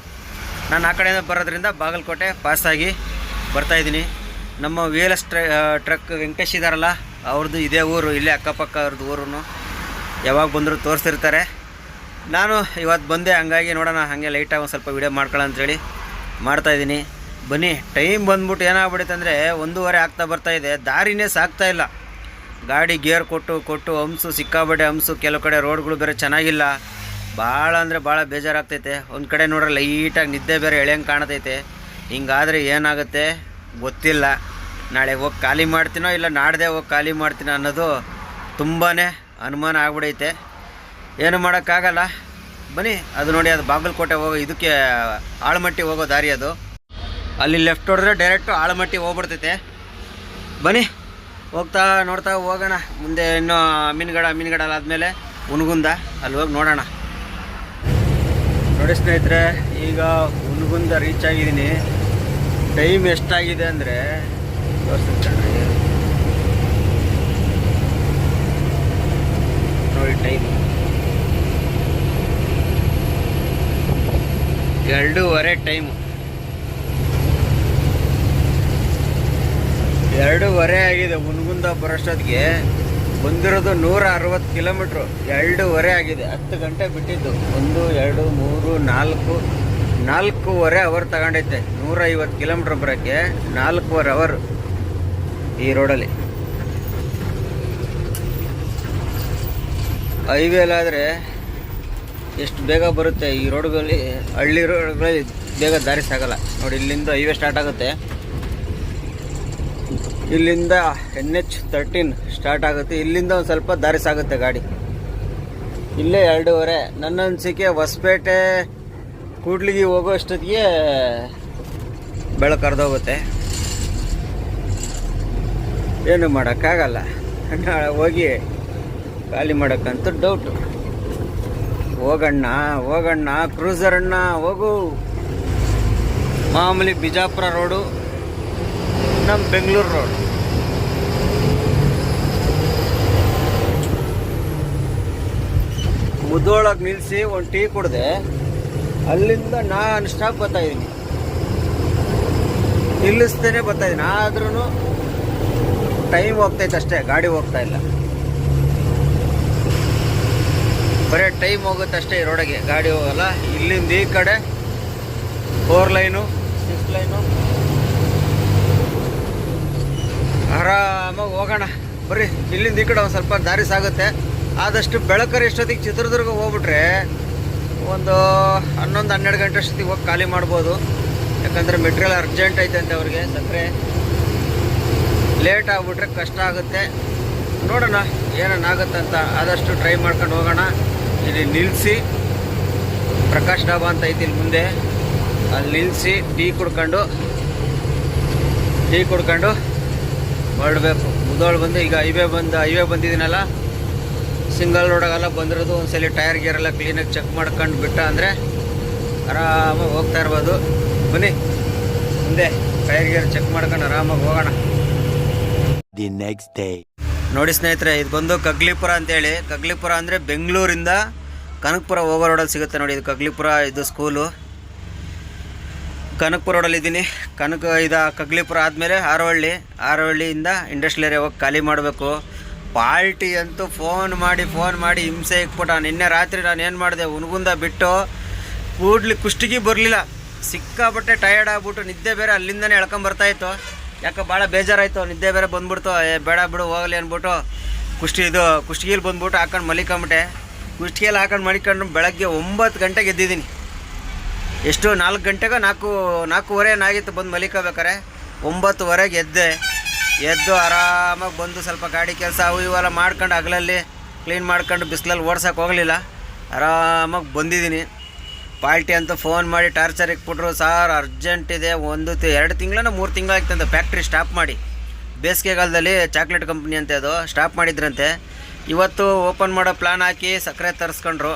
ನಾನು ಆ ಕಡೆಯಿಂದ ಬರೋದ್ರಿಂದ ಬಾಗಲಕೋಟೆ ಪಾಸಾಗಿ ಬರ್ತಾಯಿದ್ದೀನಿ ನಮ್ಮ V L S truck Venkatesh ಇದಾರಲ್ಲ ಅವ್ರದ್ದು ಇದೇ ಊರು, ಇಲ್ಲೇ ಅಕ್ಕಪಕ್ಕ ಅವ್ರದ್ದು ಊರು ಯಾವಾಗ ಬಂದರೂ ತೋರಿಸ್ತಿರ್ತಾರೆ ನಾನು ಇವತ್ತು ಬಂದೆ, ಹಂಗಾಗಿ ನೋಡೋಣ, ಹಾಗೆ ಲೈಟಾಗಿ ಒಂದು ಸ್ವಲ್ಪ ವೀಡಿಯೋ ಮಾಡ್ಕೊಳ್ಳೋ ಅಂತೇಳಿ ಮಾಡ್ತಾಯಿದ್ದೀನಿ ಬನ್ನಿ ಟೈಮ್ ಬಂದ್ಬಿಟ್ಟು ಏನಾಗ್ಬಿಡುತ್ತೆ ಅಂದರೆ ಒಂದೂವರೆ ಆಗ್ತಾ ಬರ್ತಾ ಇದೆ. ದಾರಿನೇ ಸಾಕ್ತಾ ಇಲ್ಲ. ಗಾಡಿ ಗೇರ್ ಕೊಟ್ಟು ಕೊಟ್ಟು, ಹಂಸು ಸಿಕ್ಕಾಬಟ್ಟೆ ಹಂಸು, ಕೆಲವು ಕಡೆ ರೋಡ್ಗಳು ಬೇರೆ ಚೆನ್ನಾಗಿಲ್ಲ. ಭಾಳ ಅಂದರೆ ಭಾಳ ಬೇಜಾರಾಗ್ತೈತೆ. ಒಂದು ಕಡೆ ನೋಡ್ರೆ ಲೈಟಾಗಿ ನಿದ್ದೆ ಬೇರೆ ಎಳೆಯಂಗೆ ಕಾಣ್ತೈತೆ. ಹಿಂಗಾದರೆ ಏನಾಗುತ್ತೆ ಗೊತ್ತಿಲ್ಲ. ನಾಳೆ ಹೋಗಿ ಖಾಲಿ ಮಾಡ್ತೀನೋ ಇಲ್ಲ ನಾಡ್ದೆ ಹೋಗಿ ಖಾಲಿ ಮಾಡ್ತೀನೋ ಅನ್ನೋದು ತುಂಬಾ ಅನುಮಾನ ಆಗ್ಬಿಡೈತೆ. ಏನು ಮಾಡೋಕ್ಕಾಗಲ್ಲ. ಬನ್ನಿ, ಅದು ನೋಡಿ, ಅದು ಬಾಗಲಕೋಟೆ ಹೋಗೋ, ಇದಕ್ಕೆ ಆಳಮಟ್ಟಿ ಹೋಗೋ ದಾರಿ ಅದು. ಅಲ್ಲಿ ಲೆಫ್ಟ್ ಹೊಡೆದ್ರೆ ಡೈರೆಕ್ಟು ಆಳಮಟ್ಟಿ ಹೋಗ್ಬಿಡ್ತೈತೆ. ಬನ್ನಿ, ಹೋಗ್ತಾ ನೋಡ್ತಾ ಹೋಗೋಣ. ಮುಂದೆ ಇನ್ನೂ ಮೀನುಗಡ ಅಮೀನ್ಗಡ ಆದಮೇಲೆ ಹುನಗುಂದ ಅಲ್ಲಿ ಹೋಗಿ ನೋಡೋಣ. ನೋಡಿ ಸ್ನೇಹಿತರೆ, ಈಗ ಹುನಗುಂದ ರೀಚ್ ಆಗಿದ್ದೀನಿ. ಟೈಮ್ ಎಷ್ಟಾಗಿದೆ ಅಂದರೆ ತೋರಿಸ್ತೀನಿ ನೋಡಿ ಟೈಮ್ ಎರಡೂವರೆ ಟೈಮು ಎರಡೂವರೆ ಆಗಿದೆ, ಮುನ್ಗುಂದ ಬರೋಷ್ಟೊತ್ತಿಗೆ. ಬಂದಿರೋದು ನೂರ ಅರವತ್ತು ಕಿಲೋಮೀಟ್ರು ಎರಡೂವರೆ ಆಗಿದೆ, ಹತ್ತು ಗಂಟೆ ಬಿಟ್ಟಿದ್ದು. ಒಂದು, ಎರಡು, ಮೂರು, ನಾಲ್ಕು. ನಾಲ್ಕೂವರೆ ಅವರ್ ತಗೊಂಡೈತೆ ನೂರ ಐವತ್ತು ಕಿಲೋಮೀಟ್ರ್ ಬರೋಕ್ಕೆ ನಾಲ್ಕೂವರೆ ಅವರ್ ಈ ರೋಡಲ್ಲಿ. ಹೈವೇಲಾದರೆ ಎಷ್ಟು ಬೇಗ ಬರುತ್ತೆ ಈ ರೋಡ್ಗಳಲ್ಲಿ, ಹಳ್ಳಿ ರೋಡ್ಗಳಲ್ಲಿ ಬೇಗ ದಾರಿ ಸಾಗಲ್ಲ. ನೋಡಿ, ಇಲ್ಲಿಂದ ಹೈವೇ ಸ್ಟಾರ್ಟ್ ಆಗುತ್ತೆ. ಇಲ್ಲಿಂದ ಎನ್ ಎಚ್ ತರ್ಟೀನ್ ಸ್ಟಾರ್ಟ್ ಆಗುತ್ತೆ. ಇಲ್ಲಿಂದ ಒಂದು ಸ್ವಲ್ಪ ದಾರಿ ಸಾಗುತ್ತೆ ಗಾಡಿ. ಇಲ್ಲೇ ಎರಡೂವರೆ. ನನ್ನ ಅನಿಸಿಕೆ ಹೊಸಪೇಟೆ ಕೂಡ್ಲಿಗೆ ಹೋಗೋ ಅಷ್ಟೊತ್ತಿಗೆ ಬೆಳಕು ಕರೆದೋಗುತ್ತೆ ಏನು ಮಾಡೋಕ್ಕಾಗಲ್ಲ. ನಾಳೆ ಹೋಗಿ ಖಾಲಿ ಮಾಡೋಕ್ಕಂತೂ ಡೌಟು ಹೋಗಣ್ಣ ಹೋಗಣ್ಣ ಕ್ರೂಸರ್ ಅಣ್ಣ, ಹೋಗು. ಮಾಮೂಲಿ ಬಿಜಾಪುರ ರೋಡು ನಮ್ಮ ಬೆಂಗಳೂರು ರೋಡು ಮುದೋಳಗೆ ನಿಲ್ಲಿಸಿ ಒಂದು ಟೀ ಕುಡಿದೆ. ಅಲ್ಲಿಂದ ನಾನು ಸ್ಟಾಪ್ ಬರ್ತಾಯಿದ್ದೀನಿ ನಿಲ್ಲಿಸ್ತೇನೆ ಬರ್ತಾಯಿದ್ದೀನಿ ಆದ್ರೂ ಟೈಮ್ ಹೋಗ್ತೈತೆ ಅಷ್ಟೇ, ಗಾಡಿ ಹೋಗ್ತಾ ಇಲ್ಲ. ಬರೀ ಟೈಮ್ ಹೋಗುತ್ತೆ ಅಷ್ಟೇ ರೋಡಿಗೆ ಗಾಡಿ ಹೋಗಲ್ಲ. ಇಲ್ಲಿಂದ ಈ ಕಡೆ ಫೋರ್ ಲೈನು ಸಿಕ್ಸ್ ಲೈನು ಆರಾಮಾಗಿ ಹೋಗೋಣ. ಬರ್ರಿ, ಇಲ್ಲಿಂದ ಈ ಕಡೆ ಒಂದು ಸ್ವಲ್ಪ ದಾರಿ ಸಾಗುತ್ತೆ. ಆದಷ್ಟು ಬೆಳಕರ ಎಷ್ಟೊತ್ತಿಗೆ ಚಿತ್ರದುರ್ಗ ಹೋಗ್ಬಿಟ್ರೆ ಒಂದು ಹನ್ನೊಂದು ಹನ್ನೆರಡು ಗಂಟೆ ಅಷ್ಟೊತ್ತಿಗೆ ಹೋಗಿ ಖಾಲಿ ಮಾಡ್ಬೋದು. ಯಾಕಂದರೆ ಮೆಟೀರಿಯಲ್ ಅರ್ಜೆಂಟ್ ಐತೆ ಅಂತೆ ಅವ್ರಿಗೆ. ಸಕ್ಕರೆ ಲೇಟ್ ಆಗಿಬಿಟ್ರೆ ಕಷ್ಟ ಆಗುತ್ತೆ. ನೋಡೋಣ ಏನೇನಾಗುತ್ತೆ ಅಂತ ಆದಷ್ಟು ಟ್ರೈ ಮಾಡ್ಕೊಂಡು ಹೋಗೋಣ. ಇಲ್ಲಿ ನಿಲ್ಲಿಸಿ ಪ್ರಕಾಶ್ ಡಾಬಾ ಅಂತ ಐತಿ ಇಲ್ಲಿ ಮುಂದೆ. ಅಲ್ಲಿ ನಿಲ್ಲಿಸಿ ಟೀ ಕುಡ್ಕೊಂಡು. ಟೀ ಕುಡ್ಕೊಂಡು ಹೊರಡಬೇಕು. ಮುದೋಳು ಬಂದು ಈಗ ಹೈವೇ ಬಂದು ಹೈವೇ ಬಂದಿದ್ದೀನಲ್ಲ? ಸಿಂಗಲ್ ರೋಡಾಗೆಲ್ಲ ಬಂದಿರೋದು. ಒಂದ್ಸಲಿ ಟೈರ್ ಗೇರ್ ಎಲ್ಲ ಕ್ಲೀನಾಗಿ ಚೆಕ್ ಮಾಡ್ಕೊಂಡು ಬಿಟ್ಟ ಅಂದರೆ ಆರಾಮಾಗಿ ಹೋಗ್ತಾ ಇರ್ಬೋದು. ಬನ್ನಿ. ಮುಂದೆ ಟೈರ್ ಗೇರ್ ಚೆಕ್ ಮಾಡ್ಕೊಂಡು ಆರಾಮಾಗಿ ಹೋಗೋಣ. The ನೆಕ್ಸ್ಟ್ ಡೇ ನೋಡಿ ಸ್ನೇಹಿತರೆ, ಇದು ಬಂದು ಕಗ್ಲಿಪುರ ಅಂತೇಳಿ. ಕಗ್ಲಿಪುರ ಅಂದರೆ ಬೆಂಗಳೂರಿಂದ ಕನಕಪುರ ಹೋಗೋ ರೋಡಲ್ಲಿ ಸಿಗುತ್ತೆ ನೋಡಿ, ಇದು ಕಗ್ಲಿಪುರ, ಇದು ಸ್ಕೂಲು ಕನಕಪುರ ರೋಡಲ್ಲಿ ಇದ್ದೀನಿ. ಕನಕ, ಇದು ಕಗ್ಲಿಪುರ ಆದಮೇಲೆ ಆರೋಹಳ್ಳಿ ಆರೋಹಳ್ಳಿಯಿಂದ ಇಂಡಸ್ಟ್ರಿಯಲ್ ಏರಿಯಾ ಹೋಗಿ ಖಾಲಿ ಮಾಡಬೇಕು. ಪಾರ್ಟಿ ಅಂತೂ ಫೋನ್ ಮಾಡಿ ಫೋನ್ ಮಾಡಿ ಹಿಂಸೆ ಇಕ್ಬಿಟ್ಟ ನಿನ್ನೆ ರಾತ್ರಿ ನಾನು ಏನು ಮಾಡಿದೆ? ಉನ್ಗುಂದ ಬಿಟ್ಟು ಕೂಡ್ಲಿ ಕುಷ್ಟಿಗೆ ಬರಲಿಲ್ಲ. ಸಿಕ್ಕಾಪಟ್ಟೆ ಟಯರ್ಡ್ ಆಗ್ಬಿಟ್ಟು ನಿದ್ದೆ ಬೇರೆ ಅಲ್ಲಿಂದನೇ ಎಳ್ಕೊಂಬರ್ತಾಯಿತ್ತು ಯಾಕೆ ಭಾಳ ಬೇಜಾರಾಯಿತು, ನಿದ್ದೆ ಬೇರೆ ಬಂದ್ಬಿಡ್ತು. ಏ, ಬೇಡ ಬಿಡು, ಹೋಗಲಿ ಅಂದ್ಬಿಟ್ಟು ಕುಷ್ಟಿ ಇದು ಕುಷ್ಟಿಗೆಯಲ್ಲಿ ಬಂದ್ಬಿಟ್ಟು ಹಾಕೊಂಡು ಮಲಿಕೊಂಬಿಟ್ಟೆ. ಕುಷ್ಟಿಗೆಯಲ್ಲಿ ಹಾಕೊಂಡು ಮಲಿಕೊಂಡು ಬೆಳಗ್ಗೆ ಒಂಬತ್ತು ಗಂಟೆಗೆ ಎದ್ದಿದ್ದೀನಿ. ಎಷ್ಟು ನಾಲ್ಕು ಗಂಟೆಗೆ ನಾಲ್ಕು, ನಾಲ್ಕೂವರೆ ಏನಾಗಿತ್ತು ಬಂದು ಮಲಿಕೋಬೇಕಾರೆ. ಒಂಬತ್ತುವರೆಗೆ ಎದ್ದೆ. ಎದ್ದು ಆರಾಮಾಗಿ ಬಂದು ಸ್ವಲ್ಪ ಗಾಡಿ ಕೆಲಸ ಅವು ಇವೆಲ್ಲ ಮಾಡ್ಕೊಂಡು ಹಗಲಲ್ಲಿ ಕ್ಲೀನ್ ಮಾಡ್ಕೊಂಡು ಬಿಸಿಲಲ್ಲಿ ಓಡ್ಸೋಕೆ ಹೋಗಲಿಲ್ಲ. ಆರಾಮಾಗಿ ಬಂದಿದ್ದೀನಿ. ಪಾಲ್ಟಿ ಅಂತ ಫೋನ್ ಮಾಡಿ ಟಾರ್ಚರ್ ಇಕ್ಬಿಟ್ರು, ಸಾರ್, ಅರ್ಜೆಂಟ್ ಇದೆ, ಒಂದು ಎರಡು ತಿಂಗಳನ್ನ ಮೂರು ತಿಂಗಳಾಗ್ತಂತೆ ಫ್ಯಾಕ್ಟ್ರಿ ಸ್ಟಾಪ್ ಮಾಡಿ. ಬೇಸಿಗೆಗಾಲದಲ್ಲಿ ಚಾಕ್ಲೇಟ್ ಕಂಪ್ನಿ ಅಂತ ಅದು, ಸ್ಟಾಪ್ ಮಾಡಿದ್ರಂತೆ. ಇವತ್ತು ಓಪನ್ ಮಾಡೋ ಪ್ಲಾನ್ ಹಾಕಿ ಸಕ್ಕರೆ ತರಿಸ್ಕೊಂಡ್ರು.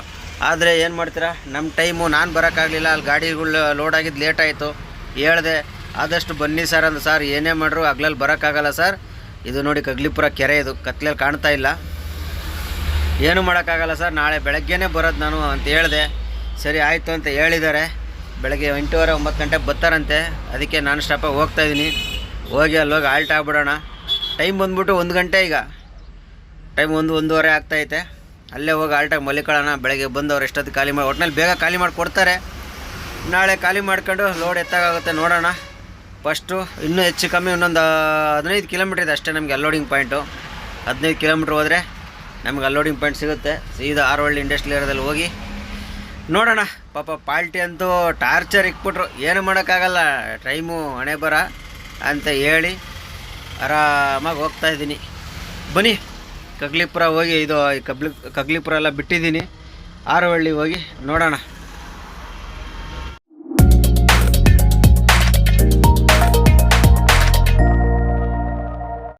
ಆದರೆ ಏನು ಮಾಡ್ತೀರಾ? ನಮ್ಮ ಟೈಮು, ನಾನು ಬರೋಕ್ಕಾಗಲಿಲ್ಲ, ಅಲ್ಲಿ ಗಾಡಿಗಳು ಲೋಡ್ ಆಗಿದ್ದು ಲೇಟ್ ಆಯಿತು. ಹೇಳ್ದೆ, ಆದಷ್ಟು ಬನ್ನಿ ಸರ್ ಅಂದು, ಸರ್, ಏನೇ ಮಾಡ್ರು, ಹಗ್ಲಲ್ಲಿ ಬರೋಕ್ಕಾಗಲ್ಲ ಸರ್. ಇದು ನೋಡಿ ಕಗ್ಲಿಪುರ ಕೆರೆ ಇದು, ಕತ್ಲಲ್ಲಿ ಕಾಣ್ತಾ ಇಲ್ಲ. ಏನು ಮಾಡೋಕ್ಕಾಗಲ್ಲ ಸರ್, ನಾಳೆ ಬೆಳಗ್ಗೆನೇ ಬರೋದು ನಾನು ಅಂತ ಹೇಳಿದೆ. ಸರಿ, ಆಯಿತು ಅಂತ ಹೇಳಿದ್ದಾರೆ. ಬೆಳಗ್ಗೆ ಎಂಟೂವರೆ, ಒಂಬತ್ತು ಗಂಟೆಗೆ ಬರ್ತಾರಂತೆ. ಅದಕ್ಕೆ ನಾನು ಸ್ಟಾಪಾಗಿ ಹೋಗ್ತಾಯಿದ್ದೀನಿ ಹೋಗಿ ಅಲ್ಲಿ ಹೋಗಿ ಆಲ್ಟ್ ಆಗ್ಬಿಡೋಣ. ಟೈಮ್ ಬಂದ್ಬಿಟ್ಟು ಒಂದು ಗಂಟೆ ಈಗ. ಟೈಮ್ ಒಂದು, ಒಂದೂವರೆ ಆಗ್ತೈತೆ ಅಲ್ಲೇ ಹೋಗಿ ಆಲ್ಟಾಗಿ ಮಲಿಕೊಳ್ಳೋಣ. ಬೆಳಗ್ಗೆ ಬಂದು ಅವ್ರು ಎಷ್ಟೊತ್ತು ಖಾಲಿ ಮಾಡಿ ಒಟ್ನಲ್ಲಿ ಬೇಗ ಖಾಲಿ ಮಾಡಿ ಕೊಡ್ತಾರೆ. ನಾಳೆ ಖಾಲಿ ಮಾಡ್ಕೊಂಡು ಲೋಡ್ ಎತ್ತಾಗುತ್ತೆ ನೋಡೋಣ. ಫಸ್ಟು ಇನ್ನೂ ಹೆಚ್ಚು ಕಮ್ಮಿ ಇನ್ನೊಂದು ಹದಿನೈದು ಕಿಲೋಮೀಟ್ರ್ ಇದೆ ಅಷ್ಟೇ ನಮಗೆ ಅಲ್ಲೋಡಿಂಗ್ ಪಾಯಿಂಟು ಹದಿನೈದು ಕಿಲೋಮೀಟ್ರ್ ಹೋದರೆ ನಮ್ಗೆ ಅಲ್ಲೋಡಿಂಗ್ ಪಾಯಿಂಟ್ ಸಿಗುತ್ತೆ. ಸೀದಾ ಆರೋಳ್ಳಿ ಏರಿಯಾದಲ್ಲಿ ಹೋಗಿ ನೋಡೋಣ. ಪಾಪ ಪಾಲ್ಟಿ ಅಂತೂ ಟಾರ್ಚರ್ ಇಕ್ಬಿಟ್ರು. ಏನು ಮಾಡೋಕ್ಕಾಗಲ್ಲ. ಟೈಮು ಹಣೆ ಬರ ಅಂತ ಹೇಳಿ ಆರಾಮಾಗಿ ಹೋಗ್ತಾ ಇದ್ದೀನಿ. ಬನ್ನಿ. ಕಗ್ಲಿಪುರ ಹೋಗಿ ಇದು ಕಗ್ಲಿ ಕಗ್ಲಿಪುರ ಎಲ್ಲ ಬಿಟ್ಟಿದ್ದೀನಿ. ಆರವಳ್ಳಿ ಹೋಗಿ ನೋಡೋಣ.